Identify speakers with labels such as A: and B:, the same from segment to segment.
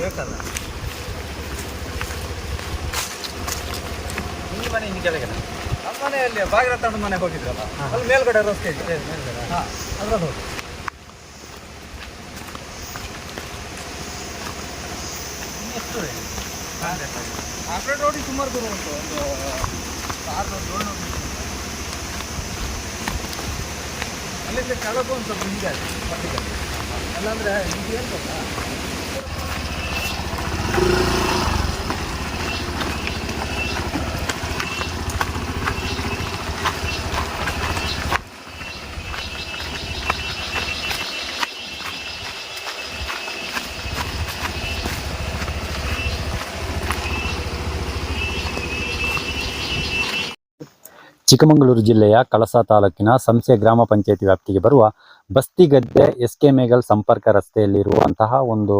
A: ಬೇಕಲ್ಲ. ಈ ಮನೆ ಇನ್ನು ಕೆಳಗೆ ನಮ್ಮ ಮನೆಯಲ್ಲಿ ಭಾಗೀರಥ ಮನೆ ಹೋಗಿದ್ರಲ್ಲ ಅಲ್ಲಿ ಮೇಲ್ಗಡೆ ರಸ್ತೆ ಇದೆ ಹಾಂ ಅದ್ರಲ್ಲಿ ಹೋಗಿ. ಎಷ್ಟು ಆಫ್ರೇಟ್ ರೋಡಿಗೆ ಸುಮಾರು ದೂರ ಉಂಟು ಒಂದು ಆರುನೂರು ಏಳ್ನೂರು ಮೀಟರ್. ಅಲ್ಲಿಂದ ಕೆಳಗೂ ಒಂದು ಸ್ವಲ್ಪ ಹಿಂದೆ ಮಟ್ಟಿಗೆ ಅಲ್ಲಾಂದ್ರೆ ಈಗ ಏನು ಗೊತ್ತಾ
B: ಚಿಕ್ಕಮಗಳೂರು ಜಿಲ್ಲೆಯ ಕಳಸ ತಾಲೂಕಿನ ಸಂಸೆ ಗ್ರಾಮ ಪಂಚಾಯತಿ ವ್ಯಾಪ್ತಿಗೆ ಬರುವ ಬಸ್ತಿಗದ್ದೆ ಎಸ್ ಕೆ ಮೇಗಲ್ ಸಂಪರ್ಕ ರಸ್ತೆಯಲ್ಲಿರುವಂತಹ ಒಂದು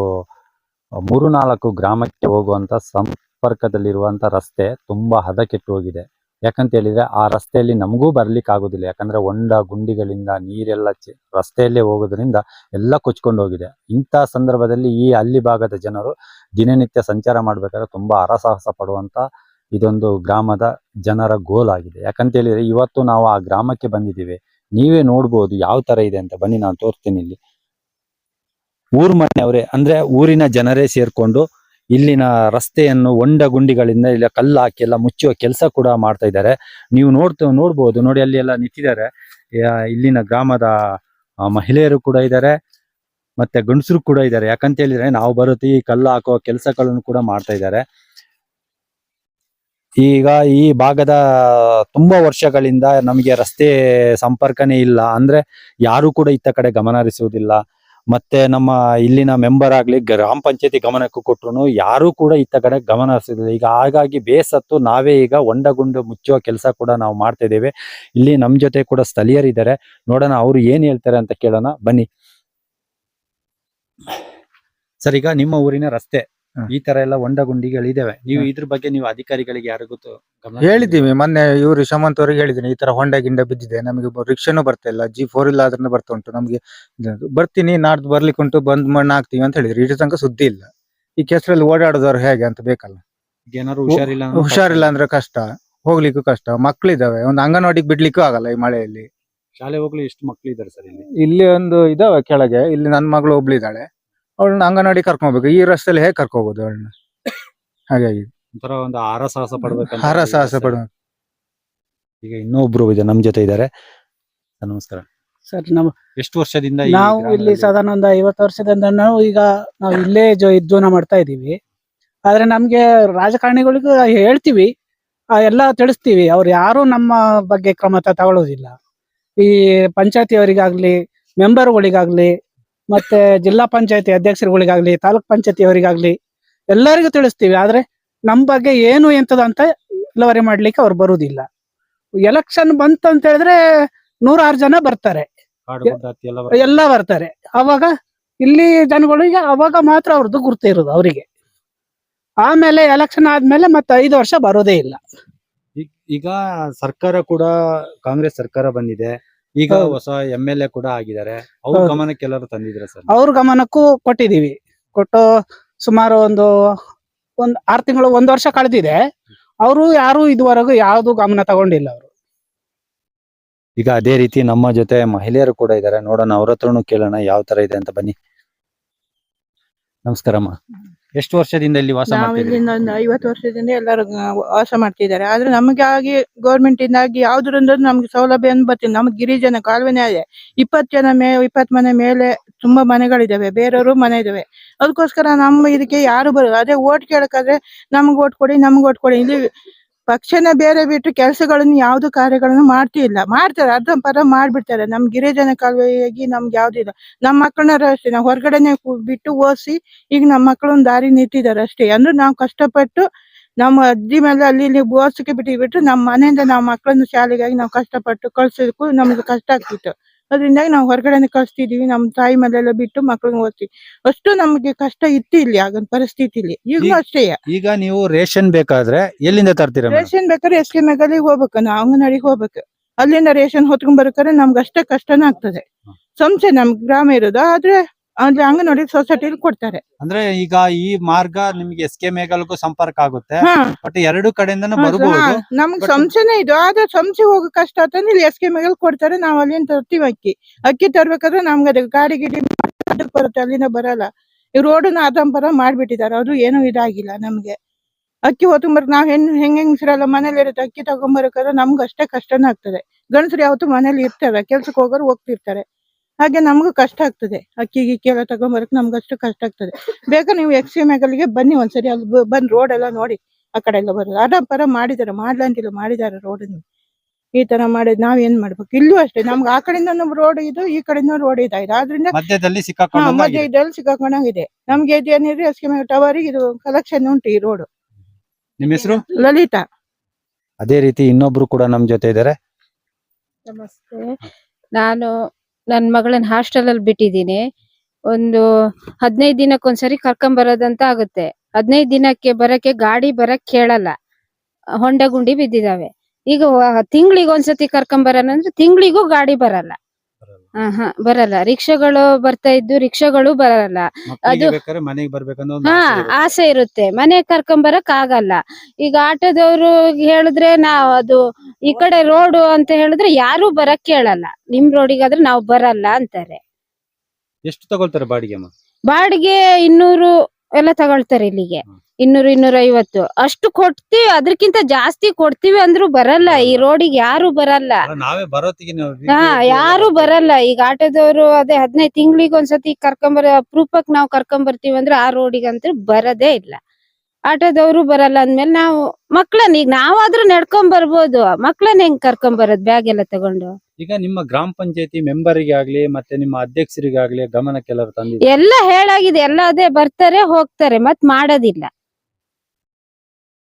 B: ಮೂರು ನಾಲ್ಕು ಗ್ರಾಮಕ್ಕೆ ಹೋಗುವಂತ ಸಂಪರ್ಕದಲ್ಲಿರುವಂಥ ರಸ್ತೆ ತುಂಬಾ ಹದಗೆಟ್ಟು ಹೋಗಿದೆ. ಯಾಕಂತ ಹೇಳಿದ್ರೆ ಆ ರಸ್ತೆಯಲ್ಲಿ ನಮಗೂ ಬರ್ಲಿಕ್ಕೆ ಆಗೋದಿಲ್ಲ ಯಾಕಂದ್ರೆ ಹೊಂಡ ಗುಂಡಿಗಳಿಂದ ನೀರೆಲ್ಲ ರಸ್ತೆಯಲ್ಲೇ ಹೋಗೋದ್ರಿಂದ ಎಲ್ಲ ಕೊಚ್ಕೊಂಡು ಹೋಗಿದೆ. ಇಂಥ ಸಂದರ್ಭದಲ್ಲಿ ಈ ಹಳ್ಳಿ ಭಾಗದ ಜನರು ದಿನನಿತ್ಯ ಸಂಚಾರ ಮಾಡ್ಬೇಕಾದ್ರೆ ತುಂಬಾ ಹರಸಾಹಸ ಪಡುವಂತ ಇದೊಂದು ಗ್ರಾಮದ ಜನರ ಗೋಲ್ ಆಗಿದೆ. ಯಾಕಂತ ಹೇಳಿದ್ರೆ ಇವತ್ತು ನಾವು ಆ ಗ್ರಾಮಕ್ಕೆ ಬಂದಿದ್ದೀವಿ. ನೀವೇ ನೋಡ್ಬೋದು ಯಾವ ತರ ಇದೆ ಅಂತ. ಬನ್ನಿ, ನಾನು ತೋರ್ತೀನಿ ಇಲ್ಲಿ. ಊರ್ ಮನೆಯವರೇ, ಅಂದ್ರೆ ಊರಿನ ಜನರೇ ಸೇರ್ಕೊಂಡು ಇಲ್ಲಿನ ರಸ್ತೆಯನ್ನು ಒಂಡ ಗುಂಡಿಗಳಿಂದ ಇಲ್ಲ ಕಲ್ಲು ಹಾಕಿ ಎಲ್ಲ ಮುಚ್ಚುವ ಕೆಲಸ ಕೂಡ ಮಾಡ್ತಾ ಇದ್ದಾರೆ. ನೀವು ನೋಡ್ತ, ನೋಡ್ಬೋದು. ನೋಡಿ, ಅಲ್ಲಿ ಎಲ್ಲ ನಿಂತಿದ್ದಾರೆ. ಇಲ್ಲಿನ ಗ್ರಾಮದ ಮಹಿಳೆಯರು ಕೂಡ ಇದ್ದಾರೆ. ಮತ್ತೆ ಗಂಡಸರು ಕೂಡ ಇದ್ದಾರೆ. ಯಾಕಂತ ಹೇಳಿದ್ರೆ ನಾವು ಬರುತ್ತೆ ಕಲ್ಲು ಹಾಕುವ ಕೆಲಸಗಳನ್ನು ಕೂಡ ಮಾಡ್ತಾ ಇದ್ದಾರೆ. ಈಗ ಈ ಭಾಗದ ತುಂಬಾ ವರ್ಷಗಳಿಂದ ನಮಗೆ ರಸ್ತೆ ಸಂಪರ್ಕನೇ ಇಲ್ಲ. ಅಂದ್ರೆ ಯಾರು ಕೂಡ ಇತ್ತ ಕಡೆ ಗಮನ ಹರಿಸುವುದಿಲ್ಲ. ಮತ್ತೆ ನಮ್ಮ ಇಲ್ಲಿನ ಮೆಂಬರ್ ಆಗ್ಲಿ, ಗ್ರಾಮ ಪಂಚಾಯತಿ ಗಮನಕ್ಕೂ ಕೊಟ್ಟರು ಯಾರು ಕೂಡ ಇತ್ತ ಕಡೆ ಗಮನ ಹರಿಸಿದ್ರು ಈಗ ಹಾಗಾಗಿ ಬೇಸತ್ತು ನಾವೇ ಈಗ ಹೊಂಡಗುಂಡು ಮುಚ್ಚುವ ಕೆಲಸ ಕೂಡ ನಾವು ಮಾಡ್ತಾ ಇದ್ದೇವೆ. ಇಲ್ಲಿ ನಮ್ ಜೊತೆ ಕೂಡ ಸ್ಥಳೀಯರಿದ್ದಾರೆ. ನೋಡೋಣ ಅವ್ರು ಏನ್ ಹೇಳ್ತಾರೆ ಅಂತ ಕೇಳೋಣ. ಬನ್ನಿ. ಸರ್, ಈಗ ನಿಮ್ಮ ಊರಿನ ರಸ್ತೆ. ಈ ತರ ಎಲ್ಲ ಹೊಂಡ ಗುಂಡಿಗಳಿದಾವೆ ನೀವು ಇದ್ರ ಬಗ್ಗೆ ನೀವು ಅಧಿಕಾರಿಗಳಿಗೆ ಯಾರಿಗೂ ಗೊತ್ತು ಗಮನ
C: ಹೇಳಿದ್ದೀವಿ. ಮೊನ್ನೆ ಇವರು ಶಮಂತ್ ಅವ್ರಿಗೆ ಹೇಳಿದ್ದೀನಿ ಈ ತರ ಹೊಂಡ ಗಿಂಡ ಬಿದ್ದಿದೆ ನಮಗೆ ರಿಕ್ಷಾನು ಬರ್ತಾ ಇಲ್ಲ ಜಿ ಫೋರ್ ಇಲ್ಲ ಆದ್ರೂ ಬರ್ತಾ ಉಂಟು ನಮಗೆ ಬರ್ತೀನಿ ನಾಡ್ದು ಬರ್ಲಿಕ್ಕೆ ಉಂಟು ಬಂದ್ ಮಣ್ಣು ಹಾಕ್ತೀವಿ ಅಂತ ಹೇಳಿದ್ರು. ಇಷ್ಟು ತನಕ ಸುದ್ದಿ ಇಲ್ಲ. ಈ ಕೆಸರಲ್ಲಿ ಓಡಾಡೋದವ್ರು ಹೇಗೆ ಅಂತ ಬೇಕಲ್ಲ?
B: ಏನಾದ್ರು ಹುಷಾರಿಲ್ಲ
C: ಹುಷಾರಿಲ್ಲ ಅಂದ್ರೆ ಕಷ್ಟ ಹೋಗ್ಲಿಕ್ಕೂ ಕಷ್ಟ ಮಕ್ಳಿದಾವೆ. ಒಂದು ಅಂಗನವಾಡಿಗೆ ಬಿಡ್ಲಿಕ್ಕೂ ಆಗಲ್ಲ ಈ ಮಳೆಯಲ್ಲಿ.
B: ಶಾಲೆ ಹೋಗ್ಲಿ ಎಷ್ಟು ಮಕ್ಳು ಇದಾರೆ ಸರ್ ಇಲ್ಲಿ?
C: ಇಲ್ಲಿ ಒಂದು ಇದಾವೆ ಕೆಳಗೆ ಇಲ್ಲಿ ನನ್ನ ಮಗಳು ಒಬ್ಳಿದಾಳೆ ಅವಳನ್ನ ಅಂಗನವಾಡಿ ಕರ್ಕೊಬೇಕು ಈ ರಸ್ತೆಯಲ್ಲಿ ಹೇಗೆ ಕರ್ಕೋಬಹುದು ಅವಳನ್ನ? ಹಾಗಾಗಿ.
B: ಒಂಥರ ಒಂದು ಹರಸಾಹಸ ಪಡ್ಬೇಕು
C: ಹರಸಾಹಸ ಪಡ್ಬೇಕು.
B: ಈಗ ಇನ್ನೊಬ್ರು ಇದೆ ನಮ್ ಜೊತೆ ಇದ್ದಾರೆ. ನಮಸ್ಕಾರ.
D: ಸರ್ ನಮ್
B: ಎಷ್ಟು ವರ್ಷದಿಂದ ಈ
D: ನಾವು ಇಲ್ಲಿ
B: ಗ್ರಾಮದಲ್ಲಿ-
D: ಸಾಧಾರಣ ಒಂದು ಐವತ್ತು ವರ್ಷದಿಂದ ನಾವು ಈಗ ನಾವು ಇಲ್ಲೇ ಜೊ ಜೀವನ ಮಾಡ್ತಾ ಇದ್ದೀವಿ. ಆದ್ರೆ ನಮ್ಗೆ ರಾಜಕಾರಣಿಗಳಿಗೂ ಹೇಳ್ತೀವಿ ಆ, ಎಲ್ಲ ತಿಳಿಸ್ತೀವಿ. ಅವ್ರು ಯಾರು ನಮ್ಮ ಬಗ್ಗೆ ಕ್ರಮ ತ- ತಗೊಳ್ಳೋದಿಲ್ಲ ಈ ಪಂಚಾಯತಿಯವರಿಗಾಗ್ಲಿ ಮೆಂಬರ್ಗಳಿಗಾಗ್ಲಿ ಮತ್ತೆ ಜಿಲ್ಲಾ ಪಂಚಾಯತಿ ಅಧ್ಯಕ್ಷರುಗಳಿಗಾಗ್ಲಿ ತಾಲೂಕ್ ಪಂಚಾಯತಿ ಅವರಿಗಾಗ್ಲಿ ಎಲ್ಲರಿಗೂ ತಿಳಿಸ್ತೀವಿ. ಆದ್ರೆ ನಮ್ ಬಗ್ಗೆ ಏನು ಎಂತದ ಅಂತ ಇಳುವರಿ ಮಾಡ್ಲಿಕ್ಕೆ ಅವ್ರು ಬರುವುದಿಲ್ಲ ಎಲೆಕ್ಷನ್ ಬಂತು ಅಂತ ಹೇಳಿದ್ರೆ ನೂರಾರು ಜನ ಬರ್ತಾರೆ.
B: ಎಲ್ಲ
D: ಬರ್ತಾರೆ. ಅವಾಗ ಇಲ್ಲಿ ಜನಗಳಿಗೆ ಅವಾಗ ಮಾತ್ರ ಅವ್ರದ್ದು ಗುರ್ತು ಇರೋದು ಅವರಿಗೆ. ಆಮೇಲೆ ಎಲೆಕ್ಷನ್ ಆದ್ಮೇಲೆ ಮತ್ತೆ ಐದು ವರ್ಷ ಬರೋದೇ ಇಲ್ಲ.
B: ಈಗ- ಈಗ ಸರ್ಕಾರ ಕೂಡ ಕಾಂಗ್ರೆಸ್ ಸರ್ಕಾರ ಬಂದಿದೆ. ಈಗ ಹೊಸ ಎಂ ಎಲ್ ಎ ಕೂಡ ಆಗಿದ್ದಾರೆ. ಅವ್ರ
D: ಹೌದು.
B: ಗಮನಕ್ಕೆ ಎಲ್ಲರೂ ತಂದಿದ್ರೆ ಸರ್?
D: ಅವ್ರ ಗಮನಕ್ಕೂ ಕೊಟ್ಟಿದೀವಿ ಕೊಟ್ಟು ಸುಮಾರು ಒಂದು ಒಂದ್ ಆರ್ ತಿಂಗಳು ಒಂದ್ ವರ್ಷ ಕಳೆದಿದೆ. ಅವರು ಯಾರು ಇದುವರೆಗೂ ಯಾವ್ದು ಗಮನ ತಗೊಂಡಿಲ್ಲ ಅವರು.
B: ಈಗ ಅದೇ ರೀತಿ ನಮ್ಮ ಜೊತೆ ಮಹಿಳೆಯರು ಕೂಡ ಇದ್ದಾರೆ. ನೋಡೋಣ ಅವ್ರ ಹತ್ರನು ಕೇಳೋಣ ಯಾವ ತರ ಇದೆ ಅಂತ ಬನ್ನಿ. ನಮಸ್ಕಾರಮ್ಮ. ಎಷ್ಟು ವರ್ಷದಿಂದ ಇಲ್ಲಿ ವಾಸ
E: ನಾವು
B: ಮಾಡ್ತಿದ್ದೀರಿ?
E: ಇಲ್ಲಿಂದ ಒಂದು ಐವತ್ತು ವರ್ಷದಿಂದ ಎಲ್ಲರೂ ಗ- ವಾಸ ಮಾಡ್ತಿದ್ದಾರೆ. ಆದ್ರೆ ನಮಗೆ ಆಗಿ ಗೌರ್ಮೆಂಟ್ ಇಂದಾಗಿ ಯಾವ್ದ್ರಿಂದ ನಮ್ಗೆ ಸೌಲಭ್ಯ ಏನು ಬರ್ತಿಲ್ಲ. ನಮ್ಗೆ ಗಿರಿಜನ ಕಾಲುವೆನೇ ಇದೆ ಇಪ್ಪತ್ತು ಜನ ಮೇ ಇಪ್ಪತ್ತು ಮನೆ ಮೇಲೆ ತುಂಬಾ ಮನೆಗಳಿದಾವೆ. ಬೇರೆಯವರು ಮನೆ ಇದಾವೆ. ಅದಕ್ಕೋಸ್ಕರ ನಮ್ಮ ಇದಕ್ಕೆ ಯಾರು ಬರೋದು ಅದೇ ಓಟ್ ಕೇಳಕ್ಕಾದ್ರೆ ನಮ್ಗೆ ಓಟ್ ಕೊಡಿ ನಮ್ಗೆ ಓಟ್ ಕೊಡಿ. ಇಲ್ಲಿ ಪಕ್ಷನ ಬೇರೆ ಬಿಟ್ಟು ಕೆಲಸಗಳನ್ನು ಯಾವ್ದು ಕಾರ್ಯಗಳನ್ನು ಮಾಡ್ತಿಲ್ಲ ಮಾಡ್ತಾರೆ, ಅರ್ಧ ಪರ ಮಾಡ್ಬಿಡ್ತಾರೆ. ನಮ್ ಗಿರಿಜನ ಕಾಲುವೆಯಾಗಿ ನಮ್ಗೆ ಯಾವ್ದು ಇಲ್ಲ. ನಮ್ಮ ಮಕ್ಕಳನ್ನ ಅಷ್ಟೇ. ನಾವು ಹೊರಗಡೆನೆ ಬಿಟ್ಟು ಓದಿಸಿ ಈಗ ನಮ್ಮ ಮಕ್ಕಳೊಂದು ದಾರಿ ನಿಂತಿದ್ದಾರೆ ಅಷ್ಟೇ. ಅಂದ್ರೆ ನಾವು ಕಷ್ಟಪಟ್ಟು ನಮ್ಮ ಅಜ್ಜಿ ಮೇಲೆ ಅಲ್ಲಿ ಇಲ್ಲಿ ಓದಿಸಕ್ಕೆ ಬಿಟ್ಟು ನಮ್ಮ ಮನೆಯಿಂದ ನಾವು ಮಕ್ಕಳನ್ನು ಶಾಲೆಗಾಗಿ ನಾವು ಕಷ್ಟಪಟ್ಟು ಕಳ್ಸೋದಕ್ಕೂ ನಮ್ಗೆ ಕಷ್ಟ ಆಗ್ತಿತ್ತು. ಅದರಿಂದಾಗಿ ನಾವು ಹೊರಗಡೆನೆ ಕಳಿಸ್ತಿದೀವಿ. ನಮ್ಮ ತಾಯಿ ಮನೆಲ್ಲ ಬಿಟ್ಟು ಮಕ್ಕಳನ್ನ ಓದ್ತೀವಿ. ಅಷ್ಟು ನಮಗೆ ಕಷ್ಟ ಇತ್ತು ಇಲ್ಲಿ ಆಗಿನ ಪರಿಸ್ಥಿತಿಲಿ. ಈಗಲೂ
B: ಈಗ-
E: ಅಷ್ಟೇ.
B: ಈಗ ನೀವು ರೇಷನ್ ಬೇಕಾದ್ರೆ ಎಲ್ಲಿಂದ ತರ್ತೀರಾ
E: ರೇಷನ್ ಬೇಕಾದ್ರೆ ಎಸ್ ಕೆ ಮೆಗಲಿಗೆ ಹೋಗ್ಬೇಕು. ನಾವು ಅಂಗನವಾಡಿಗೆ ಹೋಗ್ಬೇಕು. ಅಲ್ಲಿಂದ ರೇಷನ್ ಹೊತ್ಕೊಂಡ್ ಬರ್ಬೇಕಾದ್ರೆ ನಮ್ಗೆ ಅಷ್ಟೇ ಕಷ್ಟನೇ ಆಗ್ತದೆ. ಸಂಸೆ ನಮ್ ಗ್ರಾಮ ಇರೋದು. ಆದ್ರೆ ಅಂದ್ರೆ ಅಂಗನವಾಡಿ ಸೊಸೈಟಿಲಿ ಕೊಡ್ತಾರೆ.
B: ಅಂದ್ರೆ ಈಗ ಈ ಮಾರ್ಗ ನಿಮ್ಗೆ ಎಸ್ ಕೆ ಮೇಘಲ್ಗೂ ಸಂಪರ್ಕ ಆಗುತ್ತೆ.
E: ಹಾ.
B: ಬಟ್ ಎರಡು ಕಡೆಯಿಂದನೂ
E: ನಮ್ಗೆ ನಮ್ಗ್ ಇದು. ಆದ್ರೆ ಸಂಸೆ ಹೋಗೋ ಕಷ್ಟ ಆತಂದ್ರೆ ಇಲ್ಲಿ ಎಸ್ ಕೆ ಮೇಲೆ ಕೊಡ್ತಾರೆ ನಾವ್ ಅಲ್ಲಿಂದ ತರ್ತೀವಿ ಅಕ್ಕಿ. ಅಕ್ಕಿ ತರ್ಬೇಕಾದ್ರೆ ನಮ್ಗೆ ಅದು ಗಾಡಿ ಗಿಡಿ ಅದಕ್ಕೆ ಬರುತ್ತೆ ಅಲ್ಲಿಂದ ಬರಲ್ಲ. ಈ ರೋಡನ್ನ ಆದಂಬರ ಮಾಡ್ಬಿಟ್ಟಿದ್ದಾರೆ. ಅದು ಏನು ಇದಾಗಿಲ್ಲ ನಮ್ಗೆ. ಅಕ್ಕಿ ಹೊತ್ತಂಬರ್ ನಾವ್ ಹೆಣ್ ಹೆಂಗ್ ಹೆಂಗ್ಸ್ರಲ್ಲ ಮನೇಲಿ ಇರುತ್ತೆ ಅಕ್ಕಿ ತಗೊಂಬರಕಾದ್ರೆ ನಮ್ಗ್ ಅಷ್ಟೇ ಕಷ್ಟನೇ ಆಗ್ತದೆ. ಗಂಡಸ್ರು ಯಾವತ್ತು ಮನೇಲಿ ಇರ್ತಾರೆ. ಕೆಲ್ಸಕ್ಕೆ ಹೋಗೋರು ಹೋಗ್ತಿರ್ತಾರೆ. ಹಾಗೆ ನಮಗೂ ಕಷ್ಟ ಆಗ್ತದೆ. ಅಕ್ಕಿ ಗಿಕ್ಕಿ ಎಲ್ಲ ತಗೊಂಡ್ಬರಕ್ ನಮ್ಗೆ ಅಷ್ಟು ಕಷ್ಟ ಆಗ್ತದೆ. ಬೇಗ ನೀವು ಎಕ್ಸ್ ಸಿ ಗೆ ಬನ್ನಿ ಒಂದ್ಸರಿ ಅಲ್ಲಿ ಬಂದ್ ರೋಡ್ ಎಲ್ಲ ನೋಡಿ. ಆ ಕಡೆ ಎಲ್ಲ ಬರೋದು. ಅಡ ಪರ ಮಾಡಿದಾರೆ ಮಾಡ್ಲಂತಿಲ್ಲ ಮಾಡಿದ್ದಾರೆ ರೋಡ್ ಈ ತರ ಮಾಡಿದ್ ನಾವ್ ಏನ್ ಮಾಡ್ಬೇಕು? ಇಲ್ಲೂ ಅಷ್ಟೇ. ನಮ್ಗೆ ಆ ಕಡೆಯಿಂದ ರೋಡ್ ಇದು ಈ ಕಡೆಯಿಂದ ರೋಡ್ ಇದಾಗಿದೆ. ಆದ್ರಿಂದ
B: ಮಧ್ಯದಲ್ಲಿ
E: ಸಿಕ್ಕಾಕೊಂಡಾಗಿದೆ. ನಮ್ಗೆ ಇದೇನಿದ್ರೆ ಎಸ್ ಕೆ ಟವರ್ ಇದು ಕಲೆಕ್ಷನ್ ಉಂಟು ಈ ರೋಡ್
B: ನಿಮ್ ಹೆಸರು?
E: ಲಲಿತಾ.
B: ಅದೇ ರೀತಿ ಇನ್ನೊಬ್ರು ಕೂಡ ನಮ್ ಜೊತೆ ಇದಾರೆ
F: ನಮಸ್ತೆ. ನಾನು ನನ್ನ ಮಗಳನ್ನ ಹಾಸ್ಟೆಲ್ ಅಲ್ಲಿ ಬಿಟ್ಟಿದ್ದೀನಿ. ಒಂದು ಹದಿನೈದು ದಿನಕ್ಕೊಂದ್ಸರಿ ಕರ್ಕೊಂಡ್ ಬರೋದಂತ ಆಗುತ್ತೆ. ಹದಿನೈದು ದಿನಕ್ಕೆ ಬರಕ್ಕೆ ಗಾಡಿ ಬರಕ್ ಕೇಳಲ್ಲ. ಹೊಂಡ ಗುಂಡಿ ಬಿದ್ದಿದಾವೆ. ಈಗ ತಿಂಗಳಿಗೆ ಒಂದ್ಸತಿ ಕರ್ಕೊಂಡ್ ಬರೋಣ ಅಂದ್ರೆ ತಿಂಗಳಿಗೂ ಗಾಡಿ ಬರಲ್ಲ. ಹಾ ಹಾ ಬರಲ್ಲ. ರಿಕ್ಷಾಗಳು ಬರ್ತಾ ಇದ್ದು ರಿಕ್ಷಾಗಳು ಬರಲ್ಲ. ಅದು-
B: ಬೇಕಾದ್ರೆ ಮನೆಗೆ ಬರ್ಬೇಕನ್ನೋ ಒಂದು
F: ಹಾ
B: ಆಸೆ ಇರುತ್ತೆ.
F: ಆಸೆ ಇರುತ್ತೆ. ಮನೆ ಕರ್ಕೊಂಡ್ ಬರಕ್ ಆಗಲ್ಲ. ಈಗ ಆಟೋದವ್ರು ಹೇಳಿದ್ರೆ ನಾವ್ ಅದು ಈ ಕಡೆ ರೋಡು ಅಂತ ಹೇಳಿದ್ರೆ ಯಾರು ಬರಕ್ ಕೇಳಲ್ಲ. ನಿಮ್ ರೋಡಿಗಾದ್ರೆ ನಾವ್ ಬರಲ್ಲ ಅಂತಾರೆ.
B: ಎಷ್ಟು ತಗೊಳ್ತಾರೆ ಬಾಡಿಗೆ ಅಮ್ಮ?
F: ಬಾಡಿಗೆ ಇನ್ನೂರು ಎಲ್ಲ ತಗೊಳ್ತಾರೆ ಇಲ್ಲಿಗೆ.
B: ಹ್ಮ್.
F: ಇನ್ನೂರು ಇನ್ನೂರ ಐವತ್ತು. ಅಷ್ಟು ಕೊಡ್ತೀವಿ ಅದ್ರಕ್ಕಿಂತ ಜಾಸ್ತಿ ಕೊಡ್ತೀವಿ ಅಂದ್ರು ಬರಲ್ಲ. ಈ ರೋಡಿಗೆ ಯಾರು ಬರಲ್ಲ.
B: ನಾವೇ ಬರೋತ್ತಿಗೆ
F: ಹಾ ಯಾರು ಬರಲ್ಲ. ಈಗ ಆಟೋದವರು ಅದೇ ಹದಿನೈದು ತಿಂಗಳಿಗೆ ಒಂದ್ಸತಿ ಕರ್ಕೊಂಬರ ಅಪ್ರೂಪಕ್ ನಾವ್ ಕರ್ಕೊಂಡ್ ಬರ್ತೀವಿ ಅಂದ್ರೆ ಆ ರೋಡಿಗಂತೂ ಬರದೇ ಇಲ್ಲ. ಆಟೋದವ್ರು ಬರಲ್ಲ ಅಂದ್ಮೇಲೆ ನಾವು ಮಕ್ಳನ್ನ ಈಗ ನಾವಾದ್ರೂ ನಡ್ಕೊಂಡ್ ಬರ್ಬೋದು ಮಕ್ಳನ್ನ ಹೆಂಗ್ ಕರ್ಕೊಂಡ್ ಬರೋದ್ ಬ್ಯಾಗ್ ಎಲ್ಲ ತಗೊಂಡು?
B: ಈಗ ನಿಮ್ಮ ಗ್ರಾಮ ಪಂಚಾಯತಿ ಮೆಂಬರಿಗೆ ಆಗ್ಲಿ ಮತ್ತೆ ನಿಮ್ಮ ಅಧ್ಯಕ್ಷರಿಗಾಗ್ಲಿ ಗಮನಕ್ಕೆಲ್ಲರೂ ತಂದಿದೆ
F: ಎಲ್ಲ ಹೇಳಾಗಿದೆ. ಎಲ್ಲ ಅದೇ ಬರ್ತಾರೆ ಹೋಗ್ತಾರೆ ಮತ್ ಮಾಡೋದಿಲ್ಲ.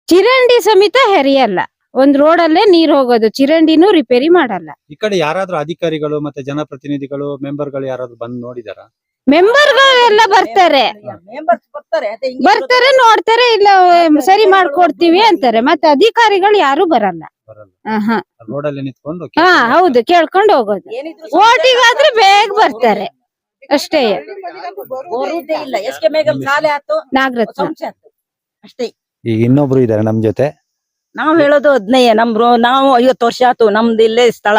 F: ಚಿರಂಡಿ ಸಮೇತ ಹೆರಿಯಲ್ಲ. ಒಂದ್ ರೋಡಲ್ಲೇ ನೀರ್ ಹೋಗೋದು ಚಿರಂಡಿನೂ ರಿಪೇರಿ ಮಾಡಲ್ಲ.
B: ಈ ಕಡೆ ಯಾರಾದ್ರೂ ಅಧಿಕಾರಿಗಳು ಮತ್ತೆ ಜನಪ್ರತಿನಿಧಿಗಳು ಮೆಂಬರ್ಗಳು ಯಾರಾದ್ರೂ ಬಂದು ನೋಡಿದಾರ?
F: ಮೆಂಬರ್ಗಳು ಎಲ್ಲ ಬರ್ತಾರೆ. ಬರ್ತಾರೆ ನೋಡ್ತಾರೆ ಇಲ್ಲ ಸರಿ ಮಾಡ್ಕೊಡ್ತೀವಿ ಅಂತಾರೆ. ಮತ್ತೆ ಅಧಿಕಾರಿಗಳು ಯಾರು ಬರಲ್ಲ.
B: ಬರಲ್ಲ.
F: ಆಹಾ.
B: ರೋಡಲ್ಲಿ ನಿಂತ್ಕೊಂಡು
F: ಹಾ ಹೌದು ಕೇಳ್ಕೊಂಡು ಹೋಗೋದು. ಓಟಿಗಾದ್ರೆ ಬೇಗ ಬರ್ತಾರೆ. ಅಷ್ಟೇ.
G: ಇಲ್ಲ. ಎಸ್ ಕೆ ಮೇಘಲ್ ಶಾಲೆ ಆಯ್ತು?
F: ನಾಗರತ್ನ.
G: ಅಷ್ಟೇ.
B: ಈಗ ಇನ್ನೊಬ್ರು ಇದಾರೆ ನಮ್ ಜೊತೆ.
G: ನಾವ್ ಹೇಳೋದು ಹದಿನೈದು ನಮ್ ನಾವು ಐವತ್ತು ವರ್ಷ ಆಯ್ತು, ನಮ್ದು ಇಲ್ಲೇ ಸ್ಥಳ.